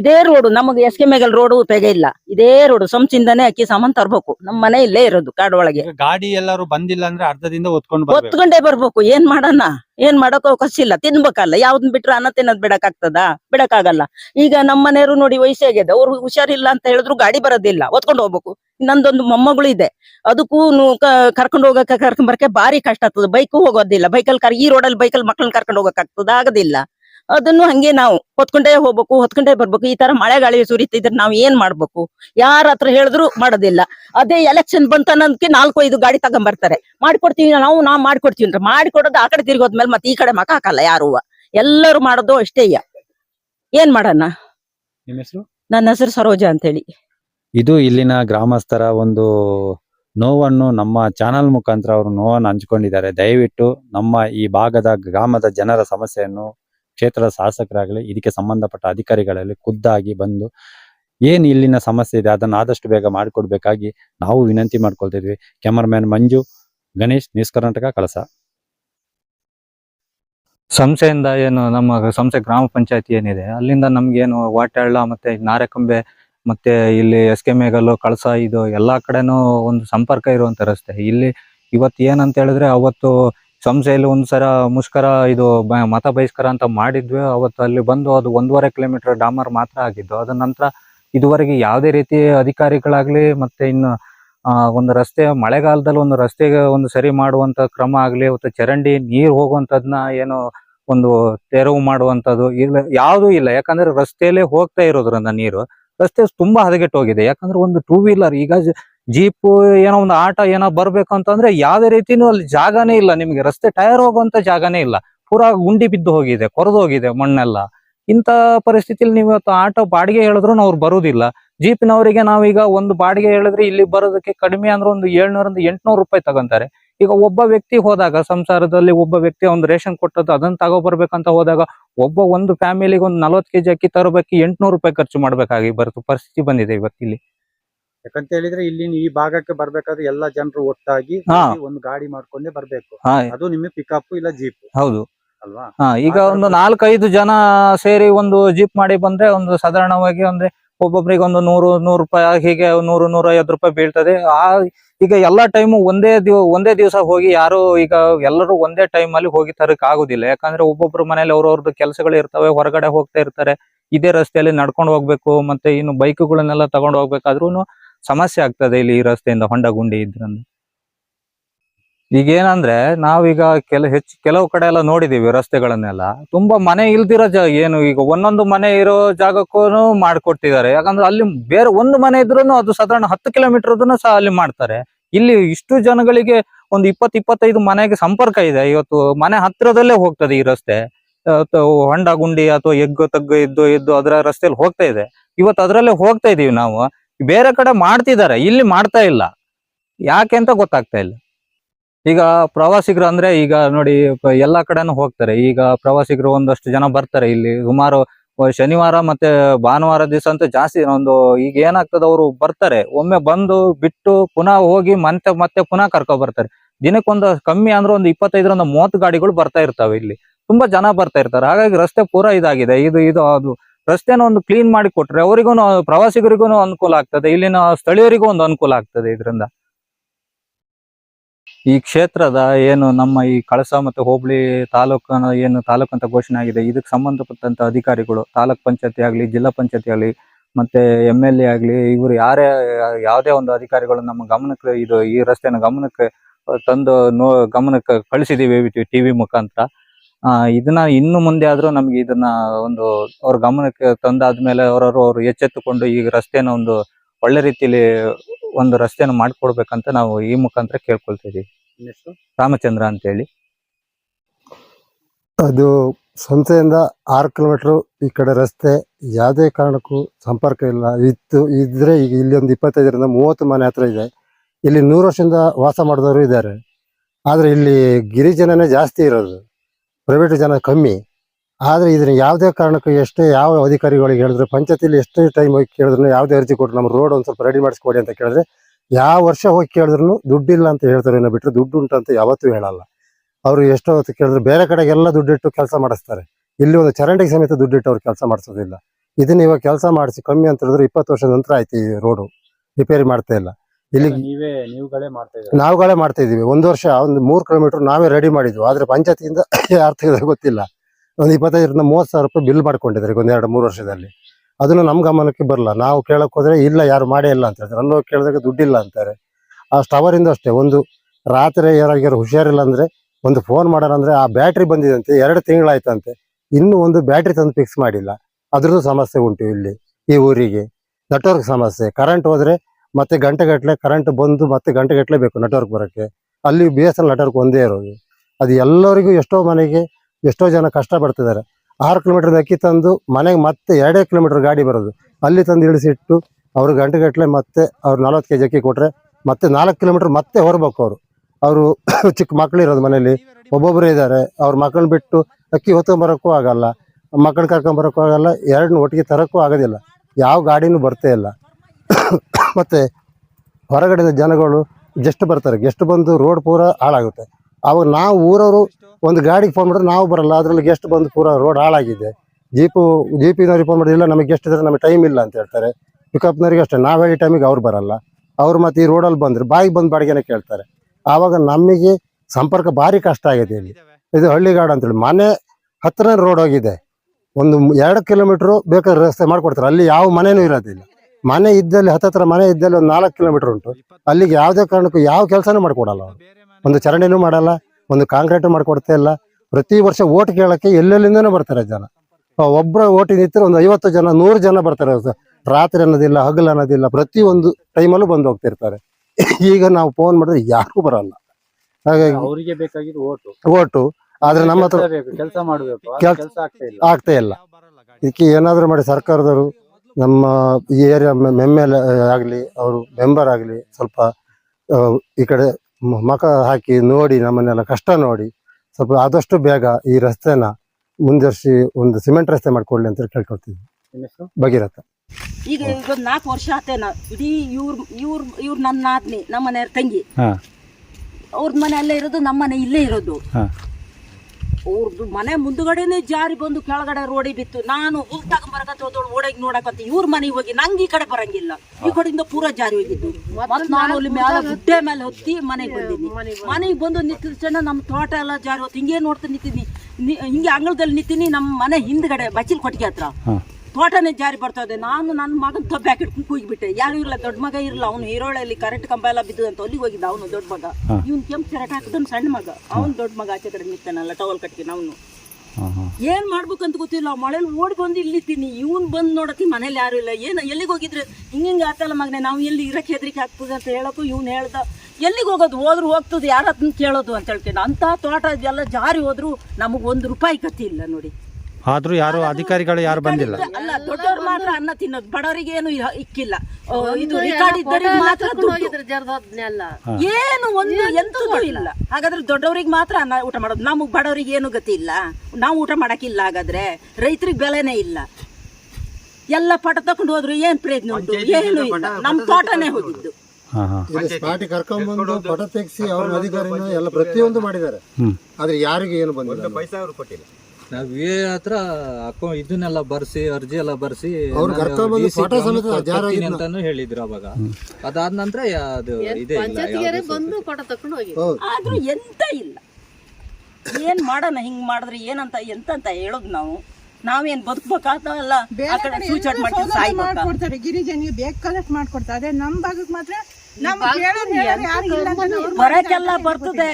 G: ಇದೇ ರೋಡ್ ನಮಗೆ ಎಸ್ ಕೆ ಮೇಘಲ್ ರೋಡ್ ಉಪಯೋಗ ಇಲ್ಲ. ಇದೇ ರೋಡ್ ಸಂಚಿಂದಾನೆ ಅಕ್ಕಿ ಸಾಮಾನ್ ತರ್ಬೇಕು. ನಮ್ ಮನೆ ಇಲ್ಲೇ ಇರೋದು ಕಾಡು ಒಳಗೆ.
B: ಗಾಡಿ ಎಲ್ಲರೂ ಬಂದಿಲ್ಲ ಅಂದ್ರೆ ಅರ್ಧದಿಂದ ಒತ್ಕೊಂಡು ಬರ್ಬೇಕು.
G: ಹೊತ್ಕೊಂಡೇ ಬರ್ಬೇಕು. ಏನ್ ಮಾಡೋಣ? ಏನ್ ಮಾಡಕ್ ಅವಕಾಶ ಇಲ್ಲ. ತಿನ್ಬೇಕಲ್ಲ. ಯಾವ್ದನ್ ಬಿಟ್ರೆ ಅನ್ನ ತಿನ್ನೋದ್ ಬಿಡಕ್ ಆಗ್ತದ ಬಿಡಕ್ಕಾಗಲ್ಲ. ಈಗ ನಮ್ಮ ಮನೆಯವರು ನೋಡಿ ವಯಸ್ಸಾಗಿದೆ. ಅವ್ರು ಹುಷಾರಿಲ್ಲ ಅಂತ ಹೇಳಿದ್ರು ಗಾಡಿ ಬರೋದಿಲ್ಲ. ಹೊತ್ಕೊಂಡು ಹೋಗ್ಬೇಕು. ನಂದೊಂದು ಮೊಮ್ಮಗಳು ಇದೆ. ಅದಕ್ಕೂ ಕರ್ಕೊಂಡು ಹೋಗಕ್ಕೆ ಕರ್ಕೊಂಡ್ ಬರಕ್ಕೆ ಭಾರಿ ಕಷ್ಟ ಆಗ್ತದೆ. ಬೈಕು ಹೋಗೋದಿಲ್ಲ. ಬೈಕಲ್ಲಿ ಕರ್ ಈ ರೋಡಲ್ಲಿ ಬೈಕಲ್ ಮಕ್ಕಳನ್ನ ಕರ್ಕೊಂಡು ಹೋಗಕ್ ಆಗ್ತದ. ಆಗೋದಿಲ್ಲ. ಅದನ್ನು ಹಂಗೆ ನಾವು ಹೊತ್ಕೊಂಡೇ ಹೋಗ್ಬೇಕು ಹೊತ್ಕೊಂಡೇ ಬರ್ಬೇಕು. ಈ ತರ ಮಳೆ ಗಾಳಿ ಸುರಿತಿದ್ರೆ ನಾವ್ ಏನ್ ಮಾಡ್ಬೇಕು? ಯಾರ ಹತ್ರ ಹೇಳಿದ್ರು ಮಾಡೋದಿಲ್ಲ. ಅದೇ ಎಲೆಕ್ಷನ್ ಬಂತನ್ನೋದಕ್ಕೆ ನಾಲ್ಕು ಐದು ಗಾಡಿ ತಗೊಂಬರ್ತಾರೆ. ಮಾಡ್ಕೊಡ್ತೀವಿ ನಾವು ನಾವ್ ಮಾಡ್ಕೊಡ್ತೀವಿ ಅಂದ್ರೆ ಮಾಡಿಕೊಡೋದು ಆ ಕಡೆ ತಿರ್ಗೋದ್ಮೇಲೆ ಮತ್ತೆ ಈ ಕಡೆ ಮಕ ಹಾಕಲ್ಲ ಯಾರು ಎಲ್ಲರೂ ಮಾಡೋದು ಅಷ್ಟೇ ಏನ್ ಮಾಡೋಣ?
B: ನಿಮ್ಮ ಹೆಸರು?
G: ನನ್ನ ಹೆಸರು ಸರೋಜ ಅಂತೇಳಿ.
B: ಇದು ಇಲ್ಲಿನ ಗ್ರಾಮಸ್ಥರ ಒಂದು ನೋವನ್ನು ನಮ್ಮ ಚಾನಲ್ ಮುಖಾಂತರ ಅವರು ನೋವನ್ನು ಹಂಚಿಕೊಂಡಿದ್ದಾರೆ. ದಯವಿಟ್ಟು ನಮ್ಮ ಈ ಭಾಗದ ಗ್ರಾಮದ ಜನರ ಸಮಸ್ಯೆಯನ್ನು ಕ್ಷೇತ್ರದ ಶಾಸಕರಾಗಲಿ, ಇದಕ್ಕೆ ಸಂಬಂಧಪಟ್ಟ ಅಧಿಕಾರಿಗಳಲ್ಲಿ ಖುದ್ದಾಗಿ ಬಂದು, ಏನು ಇಲ್ಲಿನ ಸಮಸ್ಯೆ ಇದೆ? ಅದನ್ನು ಆದಷ್ಟು ಬೇಗ ಮಾಡಿಕೊಡ್ಬೇಕಾಗಿ ನಾವು ವಿನಂತಿ ಮಾಡ್ಕೊಳ್ತಿದ್ವಿ ಕ್ಯಾಮರಾಮ್ಯಾನ್ ಮಂಜು, ಗಣೇಶ್ ನ್ಯೂಸ್ ಕರ್ನಾಟಕ ಕಳಸ.
H: ಸಂಸ್ಥೆಯಿಂದ ಏನು ನಮ್ಮ ಸಂಸ್ಥೆ ಗ್ರಾಮ ಪಂಚಾಯತಿ ಏನಿದೆ, ಅಲ್ಲಿಂದ ನಮ್ಗೇನು ವಾಟೆಳ್ಳ ಮತ್ತೆ ನಾರೆಕಂಬೆ ಮತ್ತೆ ಇಲ್ಲಿ ಎಸ್ ಕೆ ಕಳಸ, ಇದು ಎಲ್ಲಾ ಕಡೆನೂ ಒಂದು ಸಂಪರ್ಕ ಇರುವಂತ ರಸ್ತೆ. ಇಲ್ಲಿ ಇವತ್ತು ಏನಂತ ಹೇಳಿದ್ರೆ ಅವತ್ತು ಸಂಸ್ಥೆಯಲ್ಲಿ ಒಂದ್ಸಲ ಮುಷ್ಕರ, ಇದು ಮತ ಬಹಿಷ್ಕರ ಅಂತ ಮಾಡಿದ್ವಿ. ಅವತ್ತು ಅಲ್ಲಿ ಬಂದು ಅದು ಒಂದೂವರೆ ಕಿಲೋಮೀಟರ್ ಡಾಮರ್ ಮಾತ್ರ ಆಗಿದ್ದು. ಅದ ನಂತರ ಇದುವರೆಗೆ ಯಾವುದೇ ರೀತಿ ಅಧಿಕಾರಿಗಳಾಗ್ಲಿ ಮತ್ತೆ ಇನ್ನು ಒಂದು ರಸ್ತೆ, ಮಳೆಗಾಲದಲ್ಲಿ ಒಂದು ರಸ್ತೆಗೆ ಒಂದು ಸರಿ ಮಾಡುವಂತ ಕ್ರಮ ಆಗ್ಲಿ ಮತ್ತು ಚರಂಡಿ ನೀರು ಹೋಗುವಂತದ್ನ ಏನು ಒಂದು ತೆರವು ಮಾಡುವಂತದ್ದು ಇಲ್ಲ, ಯಾವುದೂ ಇಲ್ಲ. ಯಾಕಂದ್ರೆ ರಸ್ತೆಯಲ್ಲೇ ಹೋಗ್ತಾ ಇರೋದ್ರಿಂದ ನೀರು, ರಸ್ತೆ ತುಂಬಾ ಹದಗೆಟ್ಟು ಹೋಗಿದೆ ಯಾಕಂದ್ರೆ ಒಂದು ಟೂ ವೀಲರ್ ಈಗ ಜೀಪ್ ಏನೋ ಒಂದು ಆಟ ಏನೋ ಬರ್ಬೇಕು ಅಂತಂದ್ರೆ ಯಾವ್ದೇ ರೀತಿನೂ ಅಲ್ಲಿ ಜಾಗನೇ ಇಲ್ಲ ನಿಮ್ಗೆ. ರಸ್ತೆ ಟೈರ್ ಹೋಗುವಂತ ಜಾಗನೇ ಇಲ್ಲ. ಪೂರಾ ಗುಂಡಿ ಬಿದ್ದು ಹೋಗಿದೆ, ಕೊರೆದು ಹೋಗಿದೆ ಮಣ್ಣೆಲ್ಲ. ಇಂತ ಪರಿಸ್ಥಿತಿಲಿ ನೀವು ಇವತ್ತು ಆಟೋ ಬಾಡಿಗೆ ಹೇಳಿದ್ರು ಅವ್ರು ಬರುವುದಿಲ್ಲ ಜೀಪಿನವರಿಗೆ ನಾವೀಗ ಒಂದು ಬಾಡಿಗೆ ಹೇಳಿದ್ರೆ ಇಲ್ಲಿ ಬರೋದಕ್ಕೆ ಕಡಿಮೆ ಅಂದ್ರೆ ಒಂದು ಏಳ್ನೂರಿಂದ ಎಂಟ್ನೂರು ರೂಪಾಯಿ ತಗೊಂತಾರೆ. ಈಗ ಒಬ್ಬ ವ್ಯಕ್ತಿ ಹೋದಾಗ, ಸಂಸಾರದಲ್ಲಿ ಒಬ್ಬ ವ್ಯಕ್ತಿ ಒಂದು ರೇಷನ್ ಕೊಟ್ಟದ್ದು ಅದನ್ನ ತಗೋ ಬರ್ಬೇಕಂತ ಹೋದಾಗ ಒಬ್ಬ ಒಂದು ಫ್ಯಾಮಿಲಿಗೆ ಒಂದು ನಲ್ವತ್ತು ಕೆಜಿ ಅಕ್ಕಿ ತರಬೇಕು, ಎಂಟ್ನೂರು ರೂಪಾಯಿ ಖರ್ಚು ಮಾಡ್ಬೇಕಾಗಿ ಬರುತ್ತೆ, ಪರಿಸ್ಥಿತಿ ಬಂದಿದೆ ಇವತ್ತಿಲ್ಲಿ.
C: ಯಾಕಂತ ಹೇಳಿದ್ರೆ ಇಲ್ಲಿ ಈ ಭಾಗಕ್ಕೆ ಬರ್ಬೇಕಾದ್ರೆ ಎಲ್ಲಾ ಜನರು ಒಟ್ಟಾಗಿ
H: ಹಾ.
C: ಒಂದು ಗಾಡಿ ಮಾಡ್ಕೊಂಡೇ ಬರ್ಬೇಕು.
H: ಹಾ.
C: ಅದು ನಿಮಗೆ ಪಿಕಪ್ ಇಲ್ಲ ಜೀಪ್
H: ಹೌದು.
C: ಅಲ್ವಾ?
H: ಹಾ ಈಗ ಒಂದು ನಾಲ್ಕೈದು ಜನ ಸೇರಿ ಒಂದು ಜೀಪ್ ಮಾಡಿ ಬಂದ್ರೆ ಒಂದು ಸಾಧಾರಣವಾಗಿ ಅಂದ್ರೆ ಒಬ್ಬೊಬ್ರಿಗೆ ಒಂದು ನೂರು ನೂರು ರೂಪಾಯಿ ಹೀಗೆ ನೂರು ನೂರ ಐವತ್ತು ರೂಪಾಯಿ ಬೀಳ್ತದೆ. ಆ ಈಗ ಎಲ್ಲಾ ಟೈಮು ಒಂದೇ ದಿವ ಒಂದೇ ದಿವಸ ಹೋಗಿ ಯಾರು ಈಗ ಎಲ್ಲರೂ ಒಂದೇ ಟೈಮ್ ಅಲ್ಲಿ ಹೋಗಿ ತರಕ್ ಆಗುದಿಲ್ಲ. ಯಾಕಂದ್ರೆ ಒಬ್ಬೊಬ್ರು ಮನೇಲಿ ಅವ್ರವ್ರದ್ದು ಕೆಲಸಗಳು ಇರ್ತವೆ ಹೊರಗಡೆ ಹೋಗ್ತಾ ಇರ್ತಾರೆ. ಇದೇ ರಸ್ತೆಯಲ್ಲಿ ನಡ್ಕೊಂಡು ಹೋಗ್ಬೇಕು ಮತ್ತೆ ಇನ್ನು ಬೈಕ್ಗಳನ್ನೆಲ್ಲ ತಗೊಂಡು ಹೋಗ್ಬೇಕಾದ್ರೂ ಸಮಸ್ಯೆ ಆಗ್ತದೆ ಇಲ್ಲಿ ಈ ರಸ್ತೆಯಿಂದ ಹೊಂಡ ಗುಂಡಿ ಈಗ ಏನಂದ್ರೆ ನಾವೀಗ ಕೆಲ ಹೆಚ್ಚು ಕೆಲವು ಕಡೆ ಎಲ್ಲ ನೋಡಿದೀವಿ ರಸ್ತೆಗಳನ್ನೆಲ್ಲ. ತುಂಬಾ ಮನೆ ಇಲ್ದಿರೋ ಜಾಗ ಏನು ಈಗ ಒಂದೊಂದು ಮನೆ ಇರೋ ಜಾಗಕ್ಕೂ ಮಾಡ್ಕೊಟ್ಟಿದ್ದಾರೆ ಯಾಕಂದ್ರೆ ಅಲ್ಲಿ ಬೇರೆ ಒಂದು ಮನೆ ಇದ್ರೂ ಅದು ಸಾಧಾರಣ ಹತ್ತು ಕಿಲೋಮೀಟರ್ ಸಹ ಅಲ್ಲಿ ಮಾಡ್ತಾರೆ. ಇಲ್ಲಿ ಇಷ್ಟು ಜನಗಳಿಗೆ ಒಂದು ಇಪ್ಪತ್ತು, ಇಪ್ಪತ್ತೈದು ಮನೆಗೆ ಸಂಪರ್ಕ ಇದೆ. ಇವತ್ತು ಮನೆ ಹತ್ತಿರದಲ್ಲೇ ಹೋಗ್ತದೆ ಈ ರಸ್ತೆ. ಹೊಂಡ ಗುಂಡಿ ಅಥವಾ ಎಗ್ಗು, ತಗ್ಗು, ಇದ್ದು ಇದ್ದು ಅದರ ರಸ್ತೆಯಲ್ಲಿ ಹೋಗ್ತಾ ಇದೆ. ಇವತ್ತು ಅದರಲ್ಲೇ ಹೋಗ್ತಾ ಇದೀವಿ ನಾವು. ಬೇರೆ ಕಡೆ ಮಾಡ್ತಿದ್ದಾರೆ, ಇಲ್ಲಿ ಮಾಡ್ತಾ ಇಲ್ಲ. ಯಾಕೆ ಅಂತ ಗೊತ್ತಾಗ್ತಾ ಇಲ್ಲ. ಈಗ ಪ್ರವಾಸಿಗರು ಅಂದ್ರೆ ಈಗ ನೋಡಿ ಎಲ್ಲಾ ಕಡೆನೂ ಹೋಗ್ತಾರೆ. ಈಗ ಪ್ರವಾಸಿಗರು ಒಂದಷ್ಟು ಜನ ಬರ್ತಾರೆ ಇಲ್ಲಿ. ಸುಮಾರು ಶನಿವಾರ ಮತ್ತೆ ಭಾನುವಾರ ದಿವಸ ಅಂತೂ ಜಾಸ್ತಿ ಒಂದು, ಈಗ ಏನಾಗ್ತದೆ ಅವರು ಬರ್ತಾರೆ. ಒಮ್ಮೆ ಬಂದು ಬಿಟ್ಟು ಪುನಃ ಹೋಗಿ ಮತ್ತೆ ಮತ್ತೆ ಪುನಃ ಕರ್ಕೊ ಬರ್ತಾರೆ. ದಿನಕ್ಕೊಂದು ಕಮ್ಮಿ ಅಂದ್ರೆ ಒಂದು ಇಪ್ಪತ್ತೈದರಿಂದ ಮೂವತ್ತು ಗಾಡಿಗಳು ಬರ್ತಾ ಇರ್ತಾವೆ ಇಲ್ಲಿ. ತುಂಬಾ ಜನ ಬರ್ತಾ ಇರ್ತಾರೆ. ಹಾಗಾಗಿ ರಸ್ತೆ ಪೂರಾ ಇದಾಗಿದೆ. ಇದು ಇದು ಅದು ರಸ್ತೆನ ಒಂದು ಕ್ಲೀನ್ ಮಾಡಿ ಕೊಟ್ರೆ ಅವರಿಗೂ ಪ್ರವಾಸಿಗರಿಗೂ ಅನುಕೂಲ ಆಗ್ತದೆ. ಇಲ್ಲಿನ ಸ್ಥಳೀಯರಿಗೂ ಒಂದು ಅನುಕೂಲ ಆಗ್ತದೆ ಇದರಿಂದ. ಈ ಕ್ಷೇತ್ರದ ಏನು ನಮ್ಮ ಈ ಕಳಸ ಮತ್ತು ಹೋಬಳಿ ತಾಲೂಕನ ಏನು ತಾಲೂಕು ಅಂತ ಘೋಷಣೆ ಆಗಿದೆ, ಇದಕ್ಕೆ ಸಂಬಂಧಪಟ್ಟಂತ ಅಧಿಕಾರಿಗಳು, ತಾಲೂಕ್ ಪಂಚಾಯತಿ ಆಗಲಿ, ಜಿಲ್ಲಾ ಪಂಚಾಯತಿ ಆಗಲಿ, ಮತ್ತೆ ಎಂ ಎಲ್ ಎ ಆಗಲಿ, ಇವರು ಯಾರೇ, ಯಾವುದೇ ಒಂದು ಅಧಿಕಾರಿಗಳು ನಮ್ಮ ಗಮನಕ್ಕೆ ಇದು ಈ ರಸ್ತೆನ ಗಮನಕ್ಕೆ ತಂದು ನೋ, ಗಮನಕ್ಕೆ ಕಳಿಸಿದೀವಿ ಟಿವಿ ಮುಖಾಂತರ. ಆ ಇದನ್ನ ಇನ್ನು ಮುಂದೆ ಆದ್ರೂ ನಮ್ಗೆ ಇದನ್ನ ಒಂದು ಅವ್ರ ಗಮನಕ್ಕೆ ತಂದಾದ್ಮೇಲೆ ಅವರವರು ಅವ್ರು ಎಚ್ಚೆತ್ತುಕೊಂಡು ಈ ರಸ್ತೆನ ಒಂದು ಒಳ್ಳೆ ರೀತಿಲಿ ಒಂದು ರಸ್ತೆನ ಮಾಡ್ಕೊಡ್ಬೇಕಂತ ನಾವು ಈ ಮುಖಾಂತರ ಕೇಳ್ಕೊಳ್ತಾ ಇದೀವಿ. ರಾಮಚಂದ್ರ ಅಂತ ಹೇಳಿ
I: ಅದು ಸಂತೆಯಿಂದ ಆರು ಕಿಲೋಮೀಟರ್ ಈ ಕಡೆ ರಸ್ತೆ ಯಾವುದೇ ಕಾರಣಕ್ಕೂ ಸಂಪರ್ಕ ಇಲ್ಲ. ಇತ್ತು ಇದ್ರೆ ಈಗ ಇಲ್ಲಿ ಒಂದು ಇಪ್ಪತ್ತೈದರಿಂದ ಮೂವತ್ತು ಮನೆ ಹತ್ರ ಇದೆ. ಇಲ್ಲಿ ನೂರು ವರ್ಷದಿಂದ ವಾಸ ಮಾಡಿದವರು ಇದ್ದಾರೆ. ಆದರೆ ಇಲ್ಲಿ ಗಿರಿಜನನೇ ಜಾಸ್ತಿ ಇರೋದು. ಪ್ರೈವೇಟ್ ಜನ ಕಮ್ಮಿ. ಆದರೆ ಇದನ್ನ ಯಾವುದೇ ಕಾರಣಕ್ಕೂ ಎಷ್ಟೇ ಯಾವ ಅಧಿಕಾರಿಗಳಿಗೆ ಹೇಳಿದ್ರು, ಪಂಚಾಯತಿಲಿ ಎಷ್ಟೇ ಟೈಮ್ ಹೋಗಿ ಕೇಳಿದ್ರು ಯಾವುದೇ ಅರ್ಜಿ ಕೊಟ್ಟರು ನಮ್ಮ ರೋಡ್ ಒಂದು ಸ್ವಲ್ಪ ರೆಡಿ ಮಾಡಿಸ್ಕೊಡಿ ಅಂತ ಕೇಳಿದ್ರೆ, ಯಾವ ವರ್ಷ ಹೋಗಿ ಕೇಳಿದ್ರು ದುಡ್ಡಿಲ್ಲ ಅಂತ ಹೇಳ್ತಾರೆ ಏನೋ ಬಿಟ್ಟರೆ ದುಡ್ಡು ಉಂಟು ಅಂತ ಯಾವತ್ತೂ ಹೇಳಲ್ಲ. ಅವರು ಎಷ್ಟೋ ಹೊತ್ತು ಕೇಳಿದ್ರೆ, ಬೇರೆ ಕಡೆಗೆಲ್ಲ ದುಡ್ಡಿಟ್ಟು ಕೆಲಸ ಮಾಡಿಸ್ತಾರೆ. ಇಲ್ಲಿ ಒಂದು ಚರಂಡಿಗೆ ಸಮೇತ ದುಡ್ಡಿಟ್ಟು ಅವ್ರು ಕೆಲಸ ಮಾಡಿಸೋದಿಲ್ಲ. ಇದನ್ನ ಇವಾಗ ಕೆಲಸ ಮಾಡಿಸಿ ಕಮ್ಮಿ ಅಂತ ಹೇಳಿದ್ರೆ ಇಪ್ಪತ್ತು ವರ್ಷದ ನಂತರ ಆಯ್ತು ಈ ರೋಡು ರಿಪೇರಿ ಮಾಡ್ತಾ ಇಲ್ಲ. ಇಲ್ಲಿ
C: ನೀವೇ ನೀವುಗಳೇ ಮಾಡ್ತಾ ಇದ್ದೀರಾ?
I: ನಾವುಗಳೇ ಮಾಡ್ತಾ ಇದೀವಿ ಒಂದು ವರ್ಷ ಒಂದು ಮೂರು ಕಿಲೋಮೀಟರ್ ನಾವೇ ರೆಡಿ ಮಾಡಿದ್ವಿ. ಆದ್ರೆ ಪಂಚಾಯತಿಯಿಂದ ಯಾರು ತೆಗೆದ್ರೆ ಗೊತ್ತಿಲ್ಲ. ಒಂದು ಇಪ್ಪತ್ತೈದರಿಂದ ಮೂವತ್ತು ಸಾವಿರ ರೂಪಾಯಿ ಬಿಲ್ ಮಾಡ್ಕೊಂಡಿದ್ದಾರೆ ಒಂದೆರಡು ಒಂದು ಎರಡು ಮೂರು ವರ್ಷದಲ್ಲಿ. ಅದನ್ನು ನಮ್ಮ ಗಮನಕ್ಕೆ ಬರಲ್ಲ. ನಾವು ಕೇಳಕ್ ಹೋದ್ರೆ ಇಲ್ಲ ಯಾರು ಮಾಡೇ ಇಲ್ಲ ಅಂತ ಹೇಳ್ತಾರೆ. ಅಲ್ಲಿ ಹೋಗಿ ಕೇಳಿದಾಗ ದುಡ್ಡಿಲ್ಲ ಅಂತಾರೆ. ಆ ಸ್ಟವರಿಂದ ಅಷ್ಟೇ. ಒಂದು ರಾತ್ರಿ ಯಾರಾಗ್ಯಾರು ಹುಷಾರಿಲ್ಲ ಅಂದ್ರೆ ಒಂದು ಫೋನ್ ಮಾಡೋಣ ಅಂದ್ರೆ ಆ ಬ್ಯಾಟ್ರಿ ಬಂದಿದಂತೆ ಎರಡು ತಿಂಗಳಾಯ್ತಂತೆ. ಇನ್ನೂ ಒಂದು ಬ್ಯಾಟ್ರಿ ತಂದು ಫಿಕ್ಸ್ ಮಾಡಿಲ್ಲ. ಅದ್ರದ್ದು ಸಮಸ್ಯೆ ಉಂಟು ಇಲ್ಲಿ ಈ ಊರಿಗೆ. ನೆಟ್ವರ್ಕ್ ಸಮಸ್ಯೆ. ಕರೆಂಟ್ ಹೋದ್ರೆ ಮತ್ತೆ ಗಂಟೆಗಟ್ಟಲೆ ಕರೆಂಟ್ ಬಂದು ಮತ್ತೆ ಗಂಟೆಗಟ್ಟಲೆ ಬೇಕು ನೆಟ್ವರ್ಕ್ ಬರೋಕ್ಕೆ. ಅಲ್ಲಿ ಬಿ ಎಸ್ ಎನ್ ನೆಟ್ವರ್ಕ್ ಒಂದೇ ಇರೋದು. ಅದು ಎಲ್ಲರಿಗೂ ಎಷ್ಟೋ ಮನೆಗೆ ಎಷ್ಟೋ ಜನ ಕಷ್ಟ ಪಡ್ತಿದ್ದಾರೆ ಆರು ಕಿಲೋಮೀಟರ್ ಅಕ್ಕಿ ತಂದು ಮನೆಗೆ ಮತ್ತೆ ಎರಡೇ ಕಿಲೋಮೀಟರ್ ಗಾಡಿ ಬರೋದು. ಅಲ್ಲಿ ತಂದು ಇಳಿಸಿಟ್ಟು ಅವರು ಗಂಟೆಗಟ್ಟಲೆ ಮತ್ತೆ ಅವ್ರು ನಲ್ವತ್ತು ಕೆ ಜಿ ಅಕ್ಕಿ ಕೊಟ್ರೆ ಮತ್ತೆ ನಾಲ್ಕು ಕಿಲೋಮೀಟರ್ ಮತ್ತೆ ಹೊರಬೇಕು ಅವರು. ಅವರು ಚಿಕ್ಕ ಮಕ್ಕಳು ಇರೋದು ಮನೇಲಿ ಒಬ್ಬೊಬ್ಬರೇ ಇದ್ದಾರೆ. ಅವ್ರ ಮಕ್ಕಳನ್ನ ಬಿಟ್ಟು ಅಕ್ಕಿ ಹೊತ್ಕೊಂಬರೋಕ್ಕೂ ಆಗಲ್ಲ. ಮಕ್ಕಳು ಕರ್ಕೊಂಬರೋಕ್ಕೂ ಆಗಲ್ಲ. ಎರಡನ್ನ ಒಟ್ಟಿಗೆ ತರೋಕ್ಕೂ ಆಗೋದಿಲ್ಲ. ಯಾವ ಗಾಡಿನೂ ಬರ್ತಾ ಇಲ್ಲ. ಮತ್ತೆ ಹೊರಗಡೆ ಜನಗಳು ಗೆಸ್ಟ್ ಬರ್ತಾರೆ. ಗೆಸ್ಟ್ ಬಂದು ರೋಡ್ ಪೂರ ಹಾಳಾಗುತ್ತೆ. ಅವಾಗ ನಾವು ಊರವರು ಒಂದು ಗಾಡಿಗೆ ಫೋನ್ ಮಾಡಿದ್ರೆ ನಾವು ಬರಲ್ಲ. ಅದರಲ್ಲಿ ಗೆಸ್ಟ್ ಬಂದು ಪೂರ ರೋಡ್ ಹಾಳಾಗಿದೆ. ಜೀಪು ಜೀಪಿನವ್ರಿಗೆ ಫೋನ್ ಮಾಡಿದ್ರೆ ಇಲ್ಲ, ನಮಗೆ ಗೆಸ್ಟ್ ಇದ್ರೆ ನಮಗೆ ಟೈಮ್ ಇಲ್ಲ ಅಂತ ಹೇಳ್ತಾರೆ. ಪಿಕಪ್ನವ್ರಿಗೆ ಅಷ್ಟೇ. ನಾವು ಹೇಳಿ ಟೈಮಿಗೆ ಅವ್ರು ಬರಲ್ಲ. ಅವ್ರು ಮತ್ತೆ ಈ ರೋಡಲ್ಲಿ ಬಂದರು ಬಾಯಿಗೆ ಬಂದು ಬಾಡಿಗೆನೆ ಕೇಳ್ತಾರೆ. ಆವಾಗ ನಮಗೆ ಸಂಪರ್ಕ ಭಾರಿ ಕಷ್ಟ ಆಗಿದೆ ಇಲ್ಲಿ. ಇದು ಹಳ್ಳಿಗಾಡು ಅಂತೇಳಿ ಮನೆ ಹತ್ತಿರ ರೋಡ್ ಹೋಗಿದೆ. ಒಂದು ಎರಡು ಕಿಲೋಮೀಟ್ರು ಬೇಕಾದ್ರೆ ರಸ್ತೆ ಮಾಡಿಕೊಡ್ತಾರೆ. ಅಲ್ಲಿ ಯಾವ ಮನೆನೂ ಇರೋದಿಲ್ಲ. ಮನೆ ಇದ್ದಲ್ಲಿ ಹತ್ತತ್ರ ಮನೆ ಇದ್ದಲ್ಲಿ ಒಂದು ನಾಲ್ಕು ಕಿಲೋಮೀಟರ್ ಉಂಟು. ಅಲ್ಲಿಗೆ ಯಾವುದೇ ಕಾರಣಕ್ಕೂ ಯಾವ ಕೆಲಸನೂ ಮಾಡಿಕೊಡಲ್ಲ ಒಂದು ಚರಂಡಿನೂ ಮಾಡಲ್ಲ ಒಂದು ಕಾಂಕ್ರೀಟ್ ಮಾಡಿಕೊಡ್ತಾ ಇಲ್ಲ. ಪ್ರತಿ ವರ್ಷ ಓಟ್ ಕೇಳೋಕ್ಕೆ ಎಲ್ಲೆಲ್ಲಿಂದನೂ ಬರ್ತಾರೆ ಜನ. ಒಬ್ಬರ ಓಟಿಗೆ ನಿಂತರೆ ಒಂದು ಐವತ್ತು ಜನ ನೂರು ಜನ ಬರ್ತಾರೆ ರಾತ್ರಿ ಅನ್ನೋದಿಲ್ಲ ಹಗಲು ಅನ್ನೋದಿಲ್ಲ ಪ್ರತಿಯೊಂದು ಒಂದು ಟೈಮಲ್ಲೂ ಬಂದು ಹೋಗ್ತಿರ್ತಾರೆ. ಈಗ ನಾವು ಫೋನ್ ಮಾಡಿದ್ರೆ ಯಾರಿಗೂ ಬರಲ್ಲ. ಹಾಗಾಗಿ
C: ಅವರಿಗೆ ಬೇಕಾಗಿದ್ದು ಓಟು.
I: ಓಟು. ಆದ್ರೆ ನಮ್ಮ ಹತ್ರ
C: ಕೆಲಸ ಮಾಡಬೇಕು
I: ಕೆಲಸ
C: ಆಗ್ತಾ ಇಲ್ಲ.
I: ಇದಕ್ಕೆ ಏನಾದರೂ ಮಾಡಿ ಸರ್ಕಾರದವರು ನಮ್ಮ ಈ ಏರಿಯಾ ಎಂ ಎಲ್ ಆಗಲಿ ಅವರು ಮೆಂಬರ್ ಆಗಲಿ ಸ್ವಲ್ಪ ಈ ಕಡೆ ಮಕ ಹಾಕಿ ನೋಡಿ ನಮ್ಮನ್ನೆಲ್ಲ ಕಷ್ಟ ನೋಡಿ ಸ್ವಲ್ಪ ಆದಷ್ಟು ಬೇಗ ಈ ರಸ್ತೆನ ಮುಂದರ್ಸಿ ಒಂದು ಸಿಮೆಂಟ್ ರಸ್ತೆ ಮಾಡ್ಕೊಳ್ಳಿ ಅಂತ ಕೇಳ್ಕೊಳ್ತೀವಿ
C: ನಿಮ್ಮ ಹೆಸರು?
I: ಭಗೀರಥ.
G: ಈಗ ನಾಲ್ಕು ವರ್ಷ ಆತೇನ ಇಡೀ ಇವ್ರ ಇವ್ರ ಇವ್ರ ನನ್ನ ನಾದ್ನಿ ನಮ್ಮ ಮನೆಯವ್ರ ತಂಗಿ. ಅವ್ರ ಮನೆ ಅಲ್ಲೇ ಇರೋದು ನಮ್ಮ ಮನೆ ಇಲ್ಲೇ ಇರೋದು.
B: ಹಾ.
G: ಅವ್ರದ್ದು ಮನೆ ಮುಂದುಗಡೆನೆ ಜಾರಿ ಬಂದು ಕೆಳಗಡೆ ರೋಡಿ ಬಿತ್ತು. ನಾನು ಹುಲ್ ತಗೊಂಬರಕತ್ತ ಹೋದೋಳು ಓಡಾಗಿ ನೋಡಕಂತ ಇವ್ರ ಮನೆಗೆ ಹೋಗಿ ನಂಗೆ ಈ ಕಡೆ ಬರಂಗಿಲ್ಲ. ಈ ಕಡೆಯಿಂದ ಪೂರ ಜಾರಿ ಹೋಗಿದ್ದು. ಮತ್ತೆ ನಾನು ಅಲ್ಲಿ ಮೇಲೆ ಗುಡ್ಡೆ ಮೇಲೆ ಹೊತ್ತಿ ಮನೆಗೆ ಬಂದಿದ್ದೀನಿ ಮನೆಗೆ ಬಂದು ನಿಂತಿದ ತಕ್ಷಣ ನಮ್ಮ ತೋಟ ಎಲ್ಲ ಜಾರಿ ಹೊತ್ತು ಹಿಂಗೆ ನೋಡ್ತಾ ನಿಂತೀನಿ ಹಿಂಗೆ ಅಂಗಳದಲ್ಲಿ ನಿಂತೀನಿ. ನಮ್ಮ ಮನೆ ಹಿಂದ್ಗಡೆ ಬಚ್ಚಿಲ್ ಕೊಟ್ಟಿಗೆ ಹತ್ರ.
B: ಹಾ.
G: ತೋಟನೇ ಜಾರಿ ಬರ್ತಾ ಇದೆ. ನಾನು ನನ್ನ ಮಗನ ತಬ್ಬೆ ಹಾಕಿಟ್ಕೊಂಡು ಕೂಗಿಬಿಟ್ಟೆ. ಯಾರು ಇರಲ್ಲ ದೊಡ್ಡ ಮಗ ಇರಲ್ಲ ಅವನು ಹೀರೋಳಲ್ಲಿ ಕರೆಂಟ್ ಕಂಬ ಎಲ್ಲ ಬಿದ್ದು ಅಂತ ಅಲ್ಲಿಗೆ ಹೋಗಿದ್ದ ಅವನು ದೊಡ್ಡ ಮಗ. ಇವನ್ ಕೆಂಪು ಶರ್ಟ್ ಹಾಕಿದನ್ ಸಣ್ಣ ಮಗ. ಅವ್ನು ದೊಡ್ಡ ಮಗ ಆಚೆ ಕಡೆ ನಿಂತಾನಲ್ಲ ಟವಲ್ ಕಟ್ಟಿ ಅವನು. ಏನ್ ಮಾಡ್ಬೇಕಂತ ಗೊತ್ತಿಲ್ಲ. ಮಳೇಲಿ ಓಡಿ ಬಂದು ಇಲ್ಲಿದ್ದೀನಿ ಇವನ್ ಬಂದ್ ನೋಡತಿ ಮನೇಲಿ ಯಾರು ಇಲ್ಲ. ಏನ ಎಲ್ಲಿಗೆ ಹೋಗಿದ್ರೆ? ಹಿಂಗೆ ಆತಲ್ಲ ಮಗನೆ. ನಾವು ಎಲ್ಲಿ ಇರಕ್ಕೆ ಹೆದರಿಕೆ ಆಗ್ತದೆ ಅಂತ ಹೇಳೋಕು ಇವ್ನು ಹೇಳ್ದ. ಎಲ್ಲಿಗೆ ಹೋಗೋದು? ಹೋದ್ರು ಹೋಗ್ತದೆ. ಯಾರ ಹತ್ರ ಕೇಳೋದು ಅಂತ ಹೇಳ್ತೀನಿ ಅಂತ ತೋಟ ಎಲ್ಲ ಜಾರಿ ಹೋದ್ರು ನಮಗ್ ಒಂದು ರೂಪಾಯಿ ಕತ್ತಿ ಇಲ್ಲ ನೋಡಿ.
B: ಆದ್ರೂ ಯಾರು ಅಧಿಕಾರಿಗಳು ಯಾರು ಬಂದಿಲ್ಲ.
G: ಅಲ್ಲ ದೊಡ್ಡವ್ರು ಮಾತ್ರ ಅನ್ನ ತಿನ್ನೋದು. ಬಡವರಿಗೆ ಏನು ಇ- ಇಕ್ಕಿಲ್ಲ. ಆ, ಇದು ರಿಕಾರ್ಡ್ ಇದ್ದವ್ರಿಗೆ ಮಾತ್ರ ದುಡ್ಡು. ಏನು ಒಂದು ಎಂತದೂ ಇಲ್ಲ. ಹಾಗಾದ್ರೆ ದೊಡ್ಡವ್ರಿಗೆ ಮಾತ್ರ ಅನ್ನ ಊಟ ಮಾಡೋದು. ನಮಗ್ ಬಡವರಿಗೆ ಏನು ಗತಿ ಇಲ್ಲ. ನಾವು ಊಟ ಮಾಡಕ್ಕಿಲ್ಲ ಹಾಗಾದ್ರೆ ರೈತರಿಗೆ ಬೆಲೆನೇ ಇಲ್ಲ. ಎಲ್ಲ ಪಟ ತಕೊಂಡು ಹೋದ್ರು ಏನ್ ಪ್ರಯತ್ನ ಉಂಟು? ಏನು ಇಲ್ಲ. ನಮ್ ತೋಟನೇ ಹೋಗಿದ್ದು.
B: ಹಾ
I: ಕರ್ಕೊಂಡ್ಬಂದು ಪಟ ತೆಗ್ಸಿ ಅವ್ರ ಅಧಿಕಾರಿನ ಎಲ್ಲ ಪ್ರತಿಯೊಂದು ಮಾಡಿದ್ದಾರೆ. ಆದ್ರೆ ಯಾರಿಗೂ ಏನು ಬಂದಿಲ್ಲ
A: ಪೈಸಾ ಅವರು ಕೊಟ್ಟಿಲ್ಲ.
H: ನಾವು ವಿ ಹತ್ರ ಅಕೌ ಇದನ್ನೆಲ್ಲ ಬರ್ಸಿ ಅರ್ಜಿ ಎಲ್ಲ ಬರ್ಸಿ
I: ಅವ್ರು
H: ನಾನು
I: ಕರ್ಕೊಂಡ್ಬಂದು
H: DC
I: photo ಸಮೇತ
H: ಕೊಡ್ತೀನಿ
I: ಆಗಿದ್ನ.
H: ಅಂತಾನು ಹೇಳಿದ್ರು ಅವಾಗ. ಅದಾದ ನಂತರ ಅದು ಇದೆ ಇಲ್ಲ.
I: ಹೌದು.
G: ಆದ್ರೂ ಎಂತ ಇಲ್ಲ. ಏನ್ ಮಾಡೋಣ ಹಿಂಗ್ ಮಾಡಿದ್ರೆ ಏನಂತ ಎಂತಂತ ಹೇಳೋದು ನಾವು. ನಾವೇನ್ ಬದುಕ್ಬೇಕಾದಲ್ಲ ಆ ಕಡೆ ಸೂಚಾಟ್ ಮಾಡ್ಕೊಂಡು ಸಾಯ್ಬೇಕಾ?
E: ಮಾಡ್ಕೊಡ್ತಾರೆ ಗಿರಿಜನಿಗೆ ಬೇಕಾದಷ್ಟು ಮಾಡ್ಕೊಡ್ತಾರೆ. ಅದೇ ನಮ್ ಭಾಗಕ್ಕೆ ಮಾತ್ರ
G: ಬರಕ್ಕೆಲ್ಲ ಬರ್ತದೆ.